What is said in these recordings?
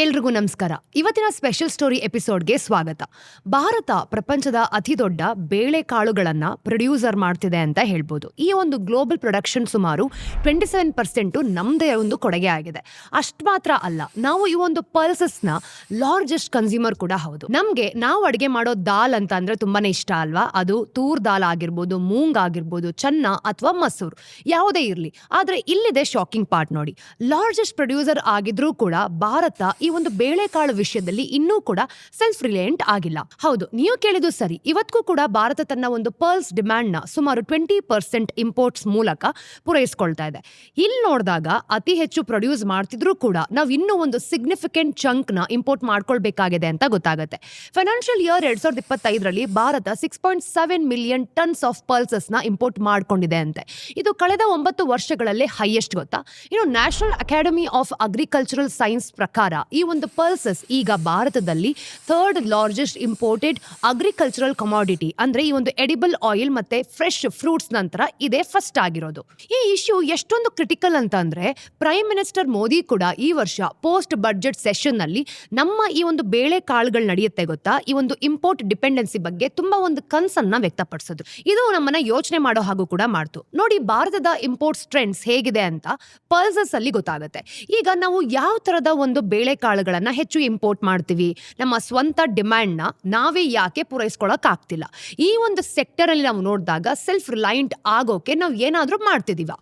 ಎಲ್ರಿಗೂ ನಮಸ್ಕಾರ. ಇವತ್ತಿನ ಸ್ಪೆಷಲ್ ಸ್ಟೋರಿ ಎಪಿಸೋಡ್ಗೆ ಸ್ವಾಗತ. ಭಾರತ ಪ್ರಪಂಚದ ಅತಿದೊಡ್ಡ ಬೇಳೆಕಾಳುಗಳನ್ನು ಪ್ರೊಡ್ಯೂಸರ್ ಮಾಡ್ತಿದೆ ಅಂತ ಹೇಳ್ಬೋದು. ಈ ಒಂದು ಗ್ಲೋಬಲ್ ಪ್ರೊಡಕ್ಷನ್ ಸುಮಾರು ಟ್ವೆಂಟಿ ಸೆವೆನ್ ಪರ್ಸೆಂಟು ನಮ್ಮದೇ ಒಂದು ಕೊಡುಗೆ ಆಗಿದೆ. ಅಷ್ಟು ಮಾತ್ರ ಅಲ್ಲ, ನಾವು ಈ ಒಂದು ಪಲ್ಸಸ್ನ ಲಾರ್ಜೆಸ್ಟ್ ಕನ್ಸ್ಯೂಮರ್ ಕೂಡ ಹೌದು. ನಮಗೆ ನಾವು ಅಡುಗೆ ಮಾಡೋ ದಾಲ್ ಅಂತ ಅಂದರೆ ತುಂಬಾನೇ ಇಷ್ಟ ಅಲ್ವಾ? ಅದು ತೂರ್ ದಾಲ್ ಆಗಿರ್ಬೋದು, ಮೂಂಗ್ ಆಗಿರ್ಬೋದು, ಚನ್ನ ಅಥವಾ ಮಸೂರ್. ಯಾವುದೇ ಇರಲಿ. ಆದರೆ ಇಲ್ಲಿದೆ ಶಾಕಿಂಗ್ ಪಾರ್ಟ್ ನೋಡಿ. ಲಾರ್ಜೆಸ್ಟ್ ಪ್ರೊಡ್ಯೂಸರ್ ಆಗಿದ್ರೂ ಕೂಡ ಭಾರತ ಈ ಒಂದು ಬೇಳೆಕಾಳು ವಿಷಯದಲ್ಲಿ ಇನ್ನೂ ಕೂಡ ಸೆಲ್ಫ್ ರಿಲಯಂಟ್ ಆಗಿಲ್ಲ. ಹೌದು, ನೀವು ಕೇಳಿದ್ದು ಸರಿ. ಇವತ್ತಿಗೂ ಕೂಡ ಭಾರತ ತನ್ನ ಒಂದು ಪರ್ಲ್ಸ್ ಡಿಮ್ಯಾಂಡ್ನ ಸುಮಾರು ಟ್ವೆಂಟಿ ಪರ್ಸೆಂಟ್ ಇಂಪೋರ್ಟ್ಸ್ ಮೂಲಕ ಪೂರೈಸಿಕೊಳ್ತಾ ಇದೆ. ಇಲ್ಲಿ ನೋಡಿದಾಗ ಅತಿ ಹೆಚ್ಚು ಪ್ರೊಡ್ಯೂಸ್ ಮಾಡ್ತಿದ್ರು ಕೂಡ ನಾವು ಇನ್ನೂ ಒಂದು ಸಿಗ್ನಿಫಿಕೆಂಟ್ ಚಂಕ್ನ ಇಂಪೋರ್ಟ್ ಮಾಡ್ಕೊಳ್ಬೇಕಾಗಿದೆ ಅಂತ ಗೊತ್ತಾಗುತ್ತೆ. ಫೈನಾನ್ಷಿಯಲ್ ಇಯರ್ ಎರಡ್ ಸಾವಿರದ ಇಪ್ಪತ್ತೈದರಲ್ಲಿ Bharat six point seven million tons of ಪಲ್ಸಸ್ನ import ಮಾಡ್ಕೊಂಡಿದೆ ಅಂತೆ. ಇದು ಕಳೆದ ಒಂಬತ್ತು ವರ್ಷಗಳಲ್ಲೇ ಹೈಯೆಸ್ಟ್ ಗೊತ್ತಾ? ಇನ್ನು national academy of agricultural science ಪ್ರಕಾರ ಈ ಒಂದು ಪಲ್ಸಸ್ ಈಗ ಭಾರತದಲ್ಲಿ third largest imported agricultural commodity ಅಂದ್ರೆ ಈ ಒಂದು ಎಡಿಬಲ್ ಆಯಿಲ್ ಮತ್ತೆ ಫ್ರೆಶ್ ಫ್ರೂಟ್ಸ್ ನಂತರ ಇದೇ ಫಸ್ಟ್ ಆಗಿರೋದು. ಈ ಇಶ್ಯೂ ಎಷ್ಟೊಂದು ಕ್ರಿಟಿಕಲ್ ಅಂತ ಅಂದ್ರೆ ಪ್ರೈಮ್ ಮಿನಿಸ್ಟರ್ ಮೋದಿ ಕೂಡ ಈ ವರ್ಷ ಪೋಸ್ಟ್ ಬಡ್ಜೆಟ್ ಸೆಷನ್ನಲ್ಲಿ ನಮ್ಮ ಈ ಒಂದು ಬೇಳೆ ಕಾಳುಗಳು ನಡೆಯುತ್ತೆ ಗೊತ್ತಾ? ಈ ಒಂದು ಇಂಪೋರ್ಟ್ ಡಿಪೆಂಡೆನ್ಸಿ ಬಗ್ಗೆ ತುಂಬಾ ಒಂದು ಕನ್ಸನ್ನ ವ್ಯಕ್ತಪಡಿಸೋದು. ಇದು ನಮ್ಮನ್ನ ಯೋಚನೆ ಮಾಡೋ ಹಾಗೂ ಕೂಡ ಮಾಡ್ತು. ನೋಡಿ ಭಾರತದ ಇಂಪೋರ್ಟ್ಸ್ ಟ್ರೆಂಡ್ಸ್ ಹೇಗಿದೆ ಅಂತ ಪಲ್ಸಸ್ ಅಲ್ಲಿ ಗೊತ್ತಾಗುತ್ತೆ. ಈಗ ನಾವು ಯಾವ ತರದ ಒಂದು ಬೇಳೆಕಾಳುಗಳನ್ನ ಹೆಚ್ಚು ಇಂಪೋರ್ಟ್ ಮಾಡ್ತೀವಿ. ನಮ್ಮ ಸ್ವಂತ ಡಿಮ್ಯಾಂಡ್ನ ನಾವೇ ಯಾಕೆ ಪೂರೈಸ್ಕೊಳ್ಳೋಕ್ಕಾಗ್ತಿಲ್ಲ ಈ ಒಂದು ಸೆಕ್ಟರಲ್ಲಿ ನಾವು ನೋಡಿದಾಗ ಸೆಲ್ಫ್ ರಿಲೈಂಟ್ ಆಗೋಕೆ ನಾವು ಏನಾದರೂ ಮಾಡ್ತಿದೀವ.